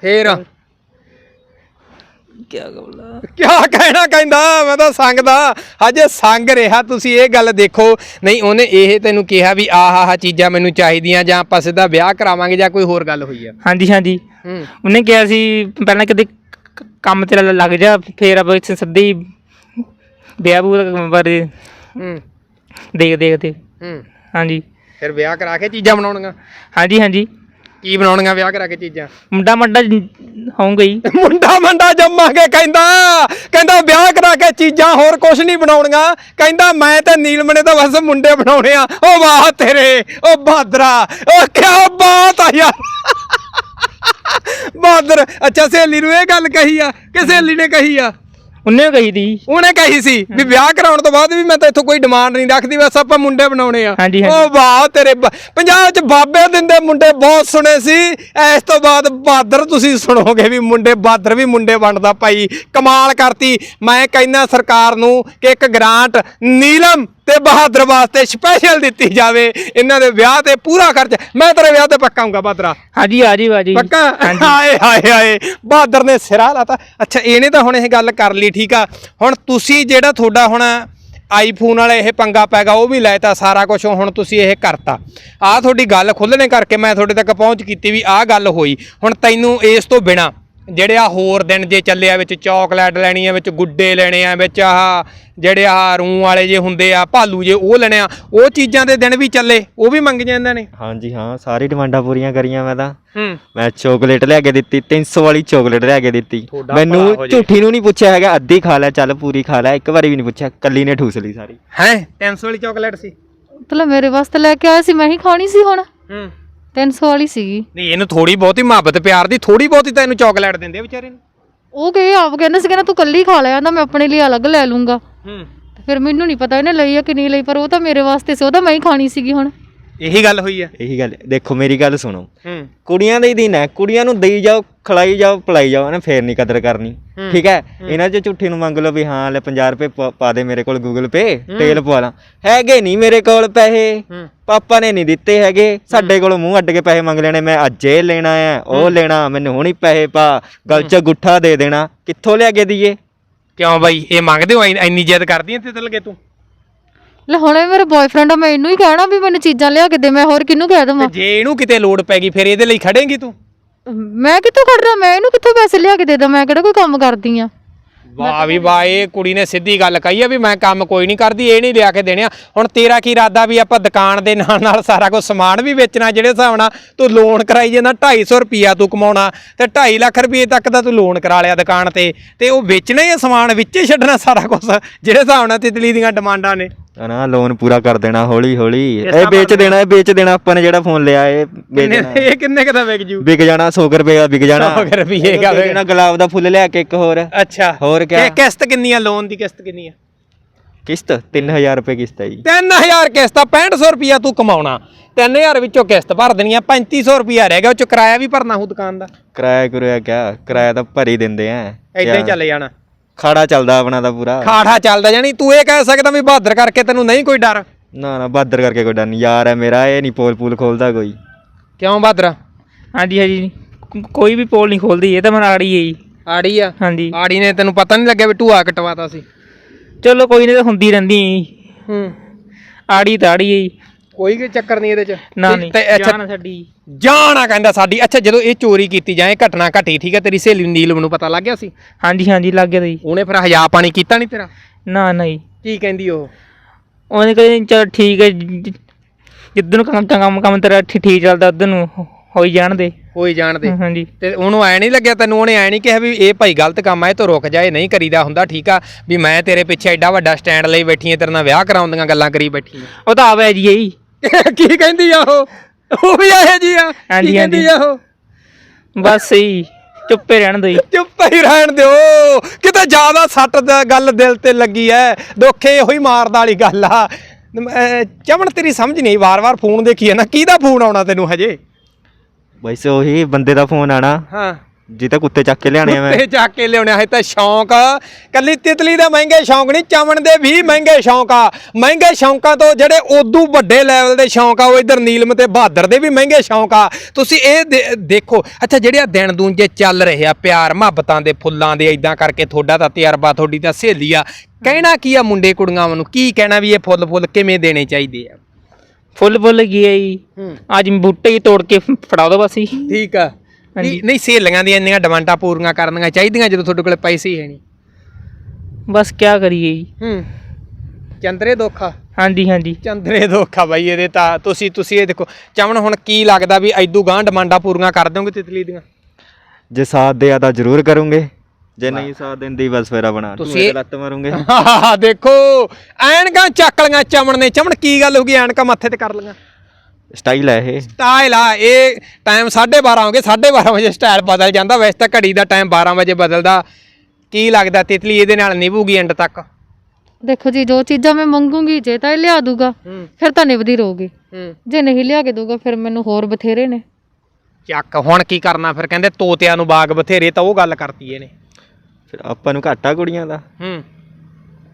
ਫੇਰ? ਕੀ ਬੋਲਾ ਕਿਆ ਕਹਿਣਾ ਕਹਿੰਦਾ? ਮੈਂ ਤਾਂ ਸੰਗਦਾ। ਹਜੇ ਸੰਗ ਰਿਹਾ। ਤੁਸੀਂ ਇਹ ਗੱਲ ਦੇਖੋ। ਨਹੀਂ ਉਹਨੇ ਇਹ ਤੈਨੂੰ ਕਿਹਾ ਵੀ ਆਹ ਆਹ ਚੀਜ਼ਾਂ ਮੈਨੂੰ ਚਾਹੀਦੀਆਂ ਜਾਂ ਆਪਾਂ ਸਿੱਧਾ ਵਿਆਹ ਕਰਾਵਾਂਗੇ ਜਾਂ ਕੋਈ ਹੋਰ ਗੱਲ ਹੋਈ ਆ। ਹਾਂਜੀ ਹਾਂਜੀ। ਹੂੰ। ਉਹਨੇ ਕਿਹਾ ਸੀ ਪਹਿਲਾਂ ਕਿਤੇ ਕ- ਕੰਮ ਤੇ ਲ- ਲੱਗ ਜਾ। ਫੇਰ ਆਪਾਂ ਇੱਥੇ ਸਿੱਧੀ ਵਿਆਹ ਬੂਹ ਬਾਰੇ ਹੂੰ। ਦੇਖ ਦੇਖਦੇ ਹੂੰ। ਹਾਂਜੀ। ਫਿਰ ਵਿਆਹ ਕਰਾ ਕੇ ਚੀਜ਼ਾਂ ਬਣਾਉਣੀਆਂ? ਹਾਂਜੀ ਹਾਂਜੀ। ਕੀ ਬਣਾਉਣੀਆਂ ਵਿਆਹ ਕਰਾ ਕੇ ਚੀਜ਼ਾਂ? ਮੁੰਡਾ ਮੰਡਾ ਹੋਊਗਾ ਜੀ। <laughs> ਮੁੰਡਾ ਮੰਡਾ ਜੰਮਾਂਗੇ ਕਹਿੰਦਾ ਕਹਿੰਦਾ ਵਿਆਹ ਕਰਾ ਕੇ ਚੀਜ਼ਾਂ ਹੋਰ ਕੁਝ ਨਹੀਂ ਬਣਾਉਣੀਆਂ। ਕਹਿੰਦਾ ਮੈਂ ਤੇ ਨੀਲਮ ਨੇ ਤਾਂ ਬਸ ਮੁੰਡੇ ਬਣਾਉਣੇ ਆ। ਉਹ ਵਾਹ ਤੇਰੇ ਉਹ ਬਾਦਰਾ ਉਹ ਕਿਆ ਬਾਤ ਆ ਯਾਰ। ਬਾਦਰ ਅੱਛਾ ਸਹੇਲੀ ਨੂੰ ਇਹ ਗੱਲ ਕਹੀ ਆ ਕਿ ਸਹੇਲੀ ਨੇ ਕਹੀ ਆ? ਉਹਨੇ ਕਹੀ ਦੀ। ਉਹਨੇ ਕਹੀ ਸੀ ਵੀ ਵਿਆਹ ਕਰਾਉਣ ਤੋਂ ਬਾਅਦ ਵੀ ਮੈਂ ਤਾਂ ਇੱਥੋਂ ਕੋਈ ਡਿਮਾਂਡ ਨਹੀਂ ਰੱਖਦੀ ਬਸ ਆਪਾਂ ਮੁੰਡੇ ਬਣਾਉਣੇ ਆ। ਹਾਂਜੀ, ਹਾਂਜੀ। ਉਹ ਵਾਹ ਤੇਰੇ ਬ- ਪੰਜਾਬ 'ਚ ਬਾਬੇ ਦਿੰਦੇ ਮੁੰਡੇ ਬਹੁਤ ਸੁਣੇ ਸੀ। ਇਸ ਤੋਂ ਬਾਅਦ ਬਾਦਰ ਤੁਸੀਂ ਸੁਣੋਗੇ ਵੀ ਮੁੰਡੇ ਬਾਦਰ ਵੀ ਮੁੰਡੇ ਬਣਦਾ ਭਾਈ। ਕਮਾਲ ਕਰਤੀ। ਮੈਂ ਕਹਿੰਦਾ ਸਰਕਾਰ ਨੂੰ ਕਿ ਇੱਕ ਗ੍ਰਾਂਟ ਨੀਲਮ ਤੇ ਬਹਾਦਰ ਵਾਸਤੇ ਸਪੈਸ਼ਲ ਦਿੱਤੀ ਜਾਵੇ। ਇਹਨਾਂ ਦੇ ਵਿਆਹ ਤੇ ਪੂਰਾ ਖਰਚ। ਮੈਂ ਤੇਰੇ ਵਿਆਹ ਤੇ ਪੱਕਾ ਆਉਂਗਾ ਬਾਦਰਾ ਹਾਂਜੀ ਆ ਜੀ ਆ ਜੀ। ਪੱਕਾ? ਹਾਏ ਹਾਏ ਹਾਏ। ਬਹਾਦਰ ਨੇ ਸਿਰਾ ਲਾਤਾ। ਅੱਛਾ ਇਹਨੇ ਤਾਂ ਹੁਣ ਇਹ ਗੱਲ ਕਰ ਲਈ ਠੀਕ ਆ। ਹੁਣ ਤੁਸੀਂ ਜਿਹੜਾ ਤੁਹਾਡਾ ਹੁਣ ਆਈਫੋਨ ਵਾਲਾ ਇਹ ਪੰਗਾ ਪੈਗਾ ਉਹ ਵੀ ਲੈਤਾ ਸਾਰਾ ਕੁਝ ਹੁਣ ਤੁਸੀਂ ਇਹ ਕਰਤਾ। ਆ ਤੁਹਾਡੀ ਗੱਲ ਖੁੱਲਣੇ ਕਰਕੇ ਮੈਂ ਤੁਹਾਡੇ ਤੱਕ ਪਹੁੰਚ ਕੀਤੀ ਵੀ ਆਹ ਗੱਲ ਹੋਈ। ਹੁਣ ਤੈਨੂੰ ਇਸ ਤੋਂ ਬਿਨਾ ਜਿਹੜੇ ਆ ਹੋਰ ਦਿਨ ਜੇ ਚੱਲੇ ਆ ਵਿੱਚ ਚਾਕਲੇਟ ਲੈਣੀ ਆ ਵਿੱਚ ਗੁੱਡੇ ਲੈਣੇ ਆ ਵਿੱਚ ਆਹ ਜਿਹੜੇ ਆ ਰੂ ਵਾਲੇ ਜੇ ਹੁੰਦੇ ਆ ਭਾਲੂ ਜੇ ਉਹ ਲੈਣੇ ਆ ਉਹ ਚੀਜ਼ਾਂ ਦੇ ਦਿਨ ਵੀ ਚੱਲੇ ਉਹ ਵੀ ਮੰਗੀਆਂ ਇਹਨਾਂ ਨੇ। ਹਾਂਜੀ ਹਾਂ ਸਾਰੀ ਡਿਮਾਂਡਾਂ ਪੂਰੀਆਂ ਕਰੀਆਂ ਮੈਂ ਤਾਂ। ਹੂੰ। ਮੈਂ ਚਾਕਲੇਟ ਲਿਆ ਕੇ ਦਿੱਤੀ 300 ਵਾਲੀ ਚਾਕਲੇਟ ਲਿਆ ਕੇ ਦਿੱਤੀ। ਤੁਹਾਡਾ ਭਲਾ ਮੈਨੂੰ ਜੇ। ਝੂਠੀ ਨੂੰ ਨਹੀਂ ਪੁੱਛਿਆ ਹੈਗਾ ਅੱਧੀ ਖਾ ਲੈ ਚੱਲ ਪੂਰੀ ਖਾ ਲੈ ਇੱਕ ਵਾਰੀ ਵੀ ਨਹੀਂ ਪੁੱਛਿਆ ਕੱਲੀ ਨੇ ਠੂਸ ਲਈ ਸਾਰੀ। ਹੈ 300 ਵਾਲੀ ਚਾਕਲੇਟ ਸੀ। ਮਤਲਬ ਮੇਰੇ ਵਾਸਤੇ ਲੈ ਕੇ ਆਇਆ ਸੀ ਮੈਂ ਹੀ ਖਾਣੀ ਸੀ ਹੁਣ। ਹੂੰ। 300 ਵਾਲੀ ਸੀਗੀ। ਨਹੀਂ ਇਹਨੂੰ ਥੋੜੀ ਬਹੁਤੀ ਮੁਹੱਬਤ ਪਿਆਰ ਦੀ ਥੋੜੀ ਬਹੁਤੀ ਤਾਂ ਇਹਨੂੰ ਚਾਕਲੇਟ ਦਿੰਦੇ ਆ ਵਿਚਾਰੇ ਨੂੰ। ਉਹ ਕਹੇ ਆਪ ਕਹਿੰਦਾ ਸੀ ਕਹਿੰਦਾ ਤੂੰ ਕੱਲੀ ਖਾ ਲਿਆ ਕਹਿੰਦਾ ਮੈਂ ਆਪਣੇ ਲਈ ਅਲੱਗ ਲੈ ਲੂੰਗਾ। ਹੂੰ। ਫਿਰ ਮੈਨੂੰ ਨਹੀਂ ਪਤਾ ਇਹਨੇ ਲਈ ਆ ਕਿ ਨਹੀਂ ਲਈ ਪਰ ਉਹ ਤਾਂ ਮੇਰੇ ਵਾਸਤੇ ਸੀ ਉਹ ਤਾਂ ਮੈਂ ਹੀ ਖਾਣੀ ਸੀਗੀ ਹੁਣ। ਇਹੀ ਗੱਲ ਹੋਈ ਆ। ਇਹੀ ਗੱਲ ਦੇਖੋ ਮੇਰੀ ਗੱਲ ਸੁਣੋ। ਹੂੰ। ਕੁੜੀਆਂ ਦੇ ਹੀ ਦਿਨ ਹੈ ਕੁੜੀਆਂ ਨੂੰ ਦੇਈ ਜਾਓ ਖਲਾਈ ਜਾਓ ਪਲਾਈ ਜਾਓ ਨਾ ਫੇਰ ਨਹੀਂ ਕਦਰ ਕਰਨੀ। ਠੀਕ ਹੈ? ਇਹਨਾਂ 'ਚ ਝੁੱਠੀ ਨੂੰ ਮੰਗ ਲਓ ਵੀ ਹਾਂ ਲੈ 50 ਰੁਪਏ ਪਾ- ਪਾ ਦੇ ਮੇਰੇ ਕੋਲ ਗੂਗਲ ਪੇ ਤੇਲ ਪਵਾ ਲਾਂ। ਹੈਗੇ ਨਹੀਂ ਮੇਰੇ ਕੋਲ ਪੈਸੇ। ਪਾਪਾ ਨੇ ਨਹੀਂ ਦਿੱਤੇ ਹੈਗੇ। ਸਾਡੇ ਕੋਲ ਮੂੰਹ ਅੱਡ ਕੇ ਪੈਸੇ ਮੰਗ ਲੈਣੇ ਮੈਂ ਅੱਜ ਇਹ ਲੈਣਾ ਹੈ ਉਹ ਲੈਣਾ ਮੈਨੂੰ ਹੁਣੀ ਪੈਸੇ ਪਾ ਗਲ 'ਚ ਗੁੱਠਾ ਦੇ ਦੇਣਾ। ਕਿੱਥੋਂ ਲਿਆ ਕੇ ਦਈਏ? ਕਿਉਂ ਬਾਈ ਇਹ ਮੰਗਦੇ ਹੋ? ਇੰਨੀ- ਜਿੱਦ ਕਰਦੀ ਐ ਤੇ ਤਲਗੇ ਤੂੰ? ਲੈ ਹੁਣ ਇਹ ਮੇਰਾ ਬॉयਫ੍ਰੈਂਡ ਆ ਮੈਂ ਇਹਨੂੰ ਹੀ ਕਹਿਣਾ ਵੀ ਮੈਨੂੰ ਚੀਜ਼ਾਂ ਲਿਆ ਕੇ ਦੇ ਮੈਂ ਹੋਰ ਕਿਹਨੂੰ ਕਹਿ ਤੇ ਦਵਾਂ ਜੇ ਇਹਨੂੰ ਕਿਤੇ ਲੋੜ ਪੈ ਗਈ ਫਿਰ ਇਹਦੇ ਲਈ ਖੜੇਂਗੀ ਤੂੰ? ਮੈਂ ਕਿੱਥੋਂ ਖੜਦਾ ਮੈਂ ਇਹਨੂੰ ਕਿੱਥੋਂ ਪੈਸੇ ਲਿਆ ਕੇ ਦੇ ਦਾਂ? ਮੈਂ ਕਿਹੜਾ ਕੋਈ ਕੰਮ ਕਰਦੀ ਆ? ਵਾਹ ਵੀ ਵਾਹ ਇਹ ਕੁੜੀ ਨੇ ਸਿੱਧੀ ਗੱਲ ਕਹੀ ਆ ਵੀ ਮੈਂ ਕੰਮ ਕੋਈ ਨਹੀਂ ਕਰਦੀ ਇਹ ਨਹੀਂ ਲਿਆ ਕੇ ਦੇਣਿਆ ਹੁਣ ਤੇਰਾ ਕੀ ਇਰਾਦਾ ਵੀ ਆਪਾਂ ਦੁਕਾਨ ਦੇ ਨਾਲ ਨਾਲ ਸਾਰਾ ਕੁਝ ਸਮਾਨ ਵੀ ਵੇਚਣਾ ਜਿਹੜੇ ਹਿਸਾਬ ਨਾਲ ਤੂੰ ਲੋਨ ਕਰਾਈ ਜਾਂਦਾ 250 ਰੁਪਿਆ ਤੂੰ ਕਮਾਉਣਾ ਤੇ 2.5 ਲੱਖ ਰੁਪਏ ਤੱਕ ਦਾ ਤੂੰ ਲੋਨ ਕਰਾ ਲਿਆ ਦੁਕਾਨ ਤੇ ਤੇ ਉਹ ਵੇਚਣਾ ਹੀ ਆ ਸਮਾਨ ਵਿੱਚੇ ਛੱਡਣਾ ਸਾਰਾ ਕੁਝ ਜਿਹੜੇ ਹਿਸਾਬ ਨਾਲ ਤਿਤਲੀ ਦੀਆਂ ਡਿਮਾਂਡਾਂ ਨੇ। ਨਾ ਲੋਨ ਪੂਰਾ ਕਰ ਦੇਣਾ ਹੌਲੀ ਹੌਲੀ। ਇਹ ਵੇਚ ਦੇਣਾ ਇਹ ਵੇਚ ਦੇਣਾ ਆਪਾਂ ਨੇ ਜਿਹੜਾ ਫੋਨ ਲਿਆ ਇਹ ਵੇਚ ਕਿੰਨੇ ਦੇਣਾ। ਇਹ ਕਿੰਨੇ ਕਦਾ ਵਿਕ ਜੂ? ਵਿਕ ਜਾਣਾ 100 ਰੁਪਏ ਦਾ ਵਿਕ ਜਾਣਾ। 100 ਰੁਪਏ ਦਾ ਵਿਕ- ਦੇਣਾ ਗੁਲਾਬ ਦਾ ਫੁੱਲ ਲਿਆ ਕੇ ਇੱਕ ਹੋਰ। ਅੱਛਾ। ਹੋਰ? ਇਹ ਕਿਸ਼ਤ ਕਿੰਨੀ ਆ ਲੋਨ ਦੀ ਕਿਸ਼ਤ ਕਿੰਨੀ ਆ? ਕਿਸ਼ਤ? 3000 ਰੁਪਏ ਕਿਸ਼ਤ ਹੈ ਜੀ। 3000 ਕਿਸ਼ਤ ਆ 6500 ਰੁਪਿਆ ਤੂੰ ਕਮਾਉਣਾ। 3000 ਵਿੱਚੋਂ ਕਿਸ਼ਤ ਭਰ ਦੇਣੀ ਆ 3500 ਰੁਪਿਆ ਰਹਿ ਗਿਆ ਉਹ ਚ ਕਿਰਾਇਆ ਵੀ ਭਰਨਾ ਹੋ ਦੁਕਾਨ ਦਾ। ਕਿਰਾਇਆ ਕਰੋਇਆ ਕਿਆ? ਕਿਰਾਇਆ ਤਾਂ ਭਰ ਹੀ ਦਿੰਦੇ ਆ। ਐਦਾਂ ਹੀ ਚੱਲੇ ਜਾਣਾ। ਖਾੜਾ ਚੱਲਦਾ ਆਪਣਾ ਤਾਂ ਪੂਰਾ। ਖਾੜਾ ਚੱਲਦਾ ਜਾਨੀ ਤੂੰ ਇਹ ਕਹਿ ਸਕਦਾ ਵੀ ਬਹਾਦਰ ਕਰਕੇ ਤੈਨੂੰ ਨਹੀਂ ਕੋਈ ਡਰ? ਨਾ ਨਾ ਬਹਾਦਰ ਕਰਕੇ ਕੋਈ ਡਰ ਨਹੀਂ। ਯਾਰ ਹੈ ਮੇਰਾ ਇਹ ਨਹੀਂ ਪੋਲ ਪੂਲ ਖੋਲਦਾ ਕੋਈ। ਕਿਉਂ ਬਹਾਦਰ? ਹਾਂਜੀ ਹਾਂਜੀ। ਕੋ- ਕੋਈ ਵੀ ਪੋਲ ਨਹੀਂ ਖੋਲਦੀ ਇਹ ਤਾਂ ਮਨਾੜੀ ਹੈ ਜੀ। ਆੜੀ ਆ? ਹਾਂਜੀ। ਆੜੀ ਨੇ ਤੈਨੂੰ ਪਤਾ ਨਹੀਂ ਲੱਗਿਆ ਵੀ ਟੂਆ ਕਟਵਾਤਾ ਸੀ। ਚਲੋ ਕੋਈ ਨਹੀਂ ਤਾਂ ਹੁੰਦੀ ਰਹਿੰਦੀ ਹੈ ਜੀ। ਹੂੰ। ਆੜੀ ਤਾਂ ਆੜੀ ਹੈ ਜੀ। ਕੋਈ ਵੀ ਚੱਕਰ ਨਹੀਂ ਇਹਦੇ ਚ? ਨਾ ਨਹੀਂ। ਤੇ ਅੱਛਾ ਜਾਨ ਸਾਡੀ। ਜਾਣ ਆ ਕਹਿੰਦਾ ਸਾਡੀ। ਅੱਛਾ ਜਦੋਂ ਇਹ ਚੋਰੀ ਕੀਤੀ ਜਾਏ ਘਟਨਾ ਘਟੀ ਠੀਕ ਹੈ ਤੇਰੀ ਸਹੇਲੀ ਨੀਲਮ ਨੂੰ ਪਤਾ ਲੱਗ ਗਿਆ ਸੀ? ਹਾਂਜੀ ਹਾਂਜੀ ਲੱਗ ਗਿਆ ਤਾ ਜੀ ਉਹਨੇ ਫਿਰ ਹਜਾ ਪਾਣੀ ਕੀਤਾ ਨਹੀਂ ਤੇਰਾ? ਨਾ ਨਹੀਂ। ਕੀ ਕਹਿੰਦੀ ਉਹ? ਉਹਨੇ ਕਹਿੰਦੇ ਚਲ ਠੀਕ ਹੈ ਜਿ- ਜਿੱਦਣ ਨੂੰ ਕੰਮ ਕੰਮ ਕੰਮ ਤੇਰਾ ਠੀ- ਠੀਕ ਚੱਲਦਾ ਉਦੋਂ ਨੂੰ ਹੋ- ਹੋਈ ਜਾਣ ਦੇ। ਹੋਈ ਜਾਣਦੇ ਹਾਂਜੀ ਤੇ ਉਹਨੂੰ ਐ ਨਹੀਂ ਲੱਗਿਆ ਤੈਨੂੰ ਉਹਨੇ ਐ ਨਹੀਂ ਕਿਹਾ ਵੀ ਇਹ ਭਾਈ ਗਲਤ ਕੰਮ ਆ ਇਹ ਤੋਂ ਰੁਕ ਜਾ ਇਹ ਨਹੀਂ ਕਰੀਦਾ ਹੁੰਦਾ ਠੀਕ ਆ? ਵੀ ਮੈਂ ਤੇਰੇ ਪਿੱਛੇ ਐਡਾ ਵੱਡਾ ਸਟੈਂਡ ਲਈ ਬੈਠੀ ਐ ਤੇਰੇ ਨਾਲ ਵਿਆਹ ਕਰਾਉਂਦੀਆਂ ਗੱਲਾਂ ਕਰੀ ਬੈਠੀ ਉਹ ਤਾਂ ਆਵੇ ਜੀ ਹੀ ਆਂ। <laughs> ਕੀ ਕਹਿੰਦੀ ਆ ਉਹ? ਉਹ ਵੀ ਇਹੋ ਜੀ ਆ। ਕੀ ਕਹਿੰਦੀ। ਆ ਉਹ? ਬਸ ਸਹੀ ਚੁੱਪੇ ਰਹਿਣ ਦੋ ਜੀ। ਚੁੱਪ ਹੀ ਰਹਿਣ ਦਿਓ। ਕਿਤੇ ਜ਼ਿਆਦਾ ਸੱਟ ਦਾ ਗੱਲ ਦਿਲ ਤੇ ਲੱਗੀ ਐ। ਦੁੱਖ ਇਹੋ ਹੀ ਮਾਰਦਾ ਵਾਲੀ ਗੱਲ ਆ। ਅਹ ਚਮਨ ਤੇਰੀ ਸਮਝ ਨਹੀਂ ਵਾਰ-ਵਾਰ ਫੋਨ ਦੇਖੀ ਨਾ। ਕਿਹਦਾ ਫੋਨ ਆਉਣਾ ਤੈਨੂੰ ਹਜੇ? ਵੈਸੇ ਉਹੀ ਬੰਦੇ ਦਾ ਫੋਨ ਆਣਾ। ਹਾਂ। ਜੀ ਤਾਂ ਕੁੱਤੇ ਚੱਕ ਕੇ ਲਿਆਣੇ ਆ ਮੈਂ। ਤੇ ਚੱਕ ਕੇ ਲਿਆਉਣਿਆ ਹੈ ਤਾਂ ਸ਼ੌਂਕ ਆ। ਕੱਲੀ ਤਿਤਲੀ ਦਾ ਮਹਿੰਗੇ ਸ਼ੌਂਕ ਨਹੀਂ ਚਮਣ ਦੇ ਵੀ ਮਹਿੰਗੇ ਸ਼ੌਂਕ ਆ। ਮਹਿੰਗੇ ਸ਼ੌਂਕਾਂ ਤੋਂ ਜਿਹੜੇ ਉਦੋਂ ਵੱਡੇ ਲੈਵਲ ਦੇ ਸ਼ੌਂਕ ਆ ਉਹ ਇਧਰ ਨੀਲਮ ਤੇ ਬਹਾਦਰ ਦੇ ਵੀ ਮਹਿੰਗੇ ਸ਼ੌਂਕ ਆ। ਤੁਸੀਂ ਇਹ ਦੇਖੋ ਅੱਛਾ ਜਿਹੜੇ ਆ ਦਿਨ ਦੂਜੇ ਚੱਲ ਰਹੇ ਆ ਪਿਆਰ ਮੁਹੱਬਤਾਂ ਦੇ ਫੁੱਲਾਂ ਦੇ ਇਦਾਂ ਕਰਕੇ ਤੁਹਾਡਾ ਤਾਂ ਤਜਰਬਾ ਤੁਹਾਡੀ ਤਾਂ ਸਹੇਲੀ ਆ। ਕਹਿਣਾ ਕੀ ਆ ਮੁੰਡੇ ਕੁੜੀਆਂ ਨੂੰ? ਕੀ ਕਹਿਣਾ ਵੀ ਇਹ ਫੁੱਲ ਫੁੱਲ ਕਿਵੇਂ ਦੇਣੇ ਚਾਹੀਦੇ ਆ? ਫੁੱਲ ਫੁੱਲ ਹੈ ਜੀ? ਹੂੰ। ਅੱਜ ਬੂਟੇ ਹੀ ਤੋੜ ਕੇ ਫੜਾ ਦੋ ਬਸ ਜੀ। ਠੀਕ ਆ। ਨਹੀਂ ਨਹੀਂ ਸਹੇਲੀਆਂ ਦੀਆਂ ਇੰਨੀਆਂ ਡਿਮਾਂਡਾਂ ਪੂਰੀਆਂ ਕਰਨੀਆਂ ਚਾਹੀਦੀਆਂ ਜਦੋਂ ਤੁਹਾਡੇ ਕੋਲ ਪੈਸੇ ਹੀ ਹੈ ਨਹੀਂ। ਬਸ ਕੀ ਕਰੀਏ ਜੀ। ਹੂੰ। ਚੰਦਰੇ ਦੋਖਾ ਹਾਂਜੀ ਹਾਂਜੀ। ਚੰਦਰੇ ਦੋਖਾ ਬਾਈ ਇਹਦੇ ਤਾਂ ਤੁਸੀਂ ਤੁਸੀਂ ਇਹ ਦੇਖੋ ਚਮਨ ਹੁਣ ਕੀ ਲੱਗਦਾ ਵੀ ਐਦੂ ਗਾਂ ਡਿਮਾਂਡਾਂ ਪੂਰੀਆਂ ਕਰ ਦੋਗੇ ਤਿਤਲੀ ਦੀਆਂ? ਜੇ ਸਾਥ ਦਿਆ ਤਾਂ ਜ਼ਰੂਰ ਕਰੂੰਗੇ। ਜੇ ਨਹੀਂ ਸਾਥ ਦਿੰਦੀ ਬਸ ਫੇਰ ਆਪਣਾ ਤੁਸੀਂ ਲੱਤ ਮਾਰੂੰਗੇ। ਆਹ ਦੇਖੋ ਐਨਕਾਂ ਚੱਕ ਲੀਆਂ ਚਮਨ ਨੇ। ਚਮਨ ਕੀ ਗੱਲ ਹੋ ਗਈ? ਐਨਕਾਂ ਮੱਥੇ ਤੇ ਕਰ ਲੀਆਂ। ਸਟਾਈਲ ਹੈ ਇਹ। ਸਟਾਈਲ ਆ ਇਹ ਟਾਈਮ 12:30 ਹੋ ਗਏ 12:30 ਵਜੇ ਸਟਾਈਲ ਬਦਲ ਜਾਂਦਾ। ਵੈਸੇ ਤਾਂ ਘੜੀ ਦਾ ਟਾਈਮ 12 ਵਜੇ ਬਦਲਦਾ। ਕੀ ਲੱਗਦਾ ਤਿਤਲੀ ਇਹਦੇ ਨਾਲ ਨਿਭੂਗੀ ਐਂਡ ਤੱਕ? ਦੇਖੋ ਜੀ ਜੋ ਚੀਜ਼ਾਂ ਮੈਂ ਮੰਗੂੰਗੀ ਜੇ ਤਾਂ ਇਹ ਲਿਆ ਦੂਗਾ ਹੂੰ। ਫਿਰ ਤਾਂ ਨਿਭਦੀ ਰਹੂਗੀ। ਹੂੰ। ਜੇ ਨਹੀਂ ਲਿਆ ਕੇ ਦੂਗਾ ਫਿਰ ਮੈਨੂੰ ਹੋਰ ਬਥੇਰੇ ਨੇ। ਚੱਕ ਹੁਣ ਕੀ ਕਰਨਾ? ਫਿਰ ਕਹਿੰਦੇ ਤੋਤਿਆਂ ਨੂੰ ਬਾਗ ਬਥੇਰੇ ਤਾਂ ਉਹ ਗੱਲ ਕਰਤੀ ਇਹਨੇ। ਫਿਰ ਆਪਾਂ ਨੂੰ ਘਾਟਾ ਕੁੜੀਆਂ ਦਾ। ਹੂੰ।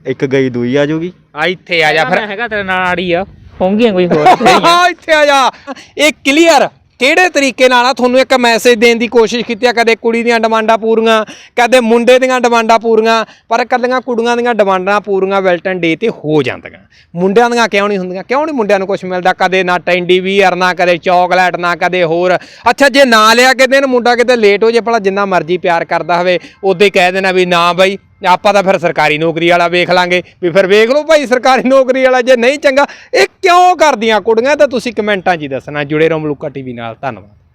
ਇੱਕ ਗਈ ਦੂਈ ਆ ਜੂਗੀ। ਆ ਇੱਥੇ ਆ ਜਾ ਫਿਰ ਹੈਗਾ ਤੇਰੇ ਨਾਲ ਆੜੀ ਆ। ਹੋਣਗੀਆਂ ਕੋਈ ਹੋਰ? <laughs> ਹਾਂ, ਇੱਥੇ ਆ ਜਾ। ਇਹ ਕਲੀਅਰ ਕਿਹੜੇ ਤਰੀਕੇ ਨਾਲ ਆ? ਤੁਹਾਨੂੰ ਇੱਕ ਮੈਸੇਜ ਦੇਣ ਦੀ ਕੋਸ਼ਿਸ਼ ਕੀਤੀ ਆ, ਕਦੇ ਕੁੜੀ ਦੀਆਂ ਡਿਮਾਂਡਾਂ ਪੂਰੀਆਂ, ਕਦੇ ਮੁੰਡੇ ਦੀਆਂ ਡਿਮਾਂਡਾਂ ਪੂਰੀਆਂ, ਪਰ ਕੱਲੀਆਂ ਕੁੜੀਆਂ ਦੀਆਂ ਡਿਮਾਂਡਾਂ ਪੂਰੀਆਂ ਵੈਲਟਨ ਡੇ ਤੇ ਹੋ ਜਾਂਦੀਆਂ। ਮੁੰਡਿਆਂ ਦੀਆਂ ਕਿਉਂ ਨਹੀਂ ਹੁੰਦੀਆਂ? ਕਿਉਂ ਨਹੀਂ ਮੁੰਡਿਆਂ ਨੂੰ ਕੁਝ ਮਿਲਦਾ? ਕਦੇ ਨਾ ਟੈਂਡੀ ਵੀਅਰ ਨਾ ਕਦੇ ਚਾਕਲੇਟ ਨਾ ਕਦੇ ਹੋਰ। ਅੱਛਾ, ਜੇ ਨਾ ਲਿਆ ਕਿਤੇ ਦੇਣ, ਮੁੰਡਾ ਕਿਤੇ ਲੇਟ ਹੋ ਜੇ, ਭਲਾ ਜਿੰਨਾ ਮਰਜ਼ੀ ਪਿਆਰ ਕਰਦਾ ਹੋਵੇ ਉਦੋਂ ਹੀ ਕਹਿ ਦੇਣਾ ਵੀ ਨਾ ਬਾਈ। ਆਪਾਂ ਤਾਂ ਫਿਰ ਸਰਕਾਰੀ ਨੌਕਰੀ ਵਾਲਾ ਵੇਖ ਲਾਂਗੇ ਵੀ ਫਿਰ ਵੇਖ ਲਓ ਭਾਈ ਸਰਕਾਰੀ ਨੌਕਰੀ ਵਾਲਾ ਜੇ ਨਹੀਂ ਚੰਗਾ, ਇਹ ਕਿਉਂ ਕਰਦੀਆਂ ਕੁੜੀਆਂ? ਤਾਂ ਤੁਸੀਂ ਕਮੈਂਟਾਂ 'ਚ ਹੀ ਦੱਸਣਾ, ਜੁੜੇ ਰਹੋ ਮਲੂਕਾ ਟੀਵੀ ਨਾਲ, ਧੰਨਵਾਦ।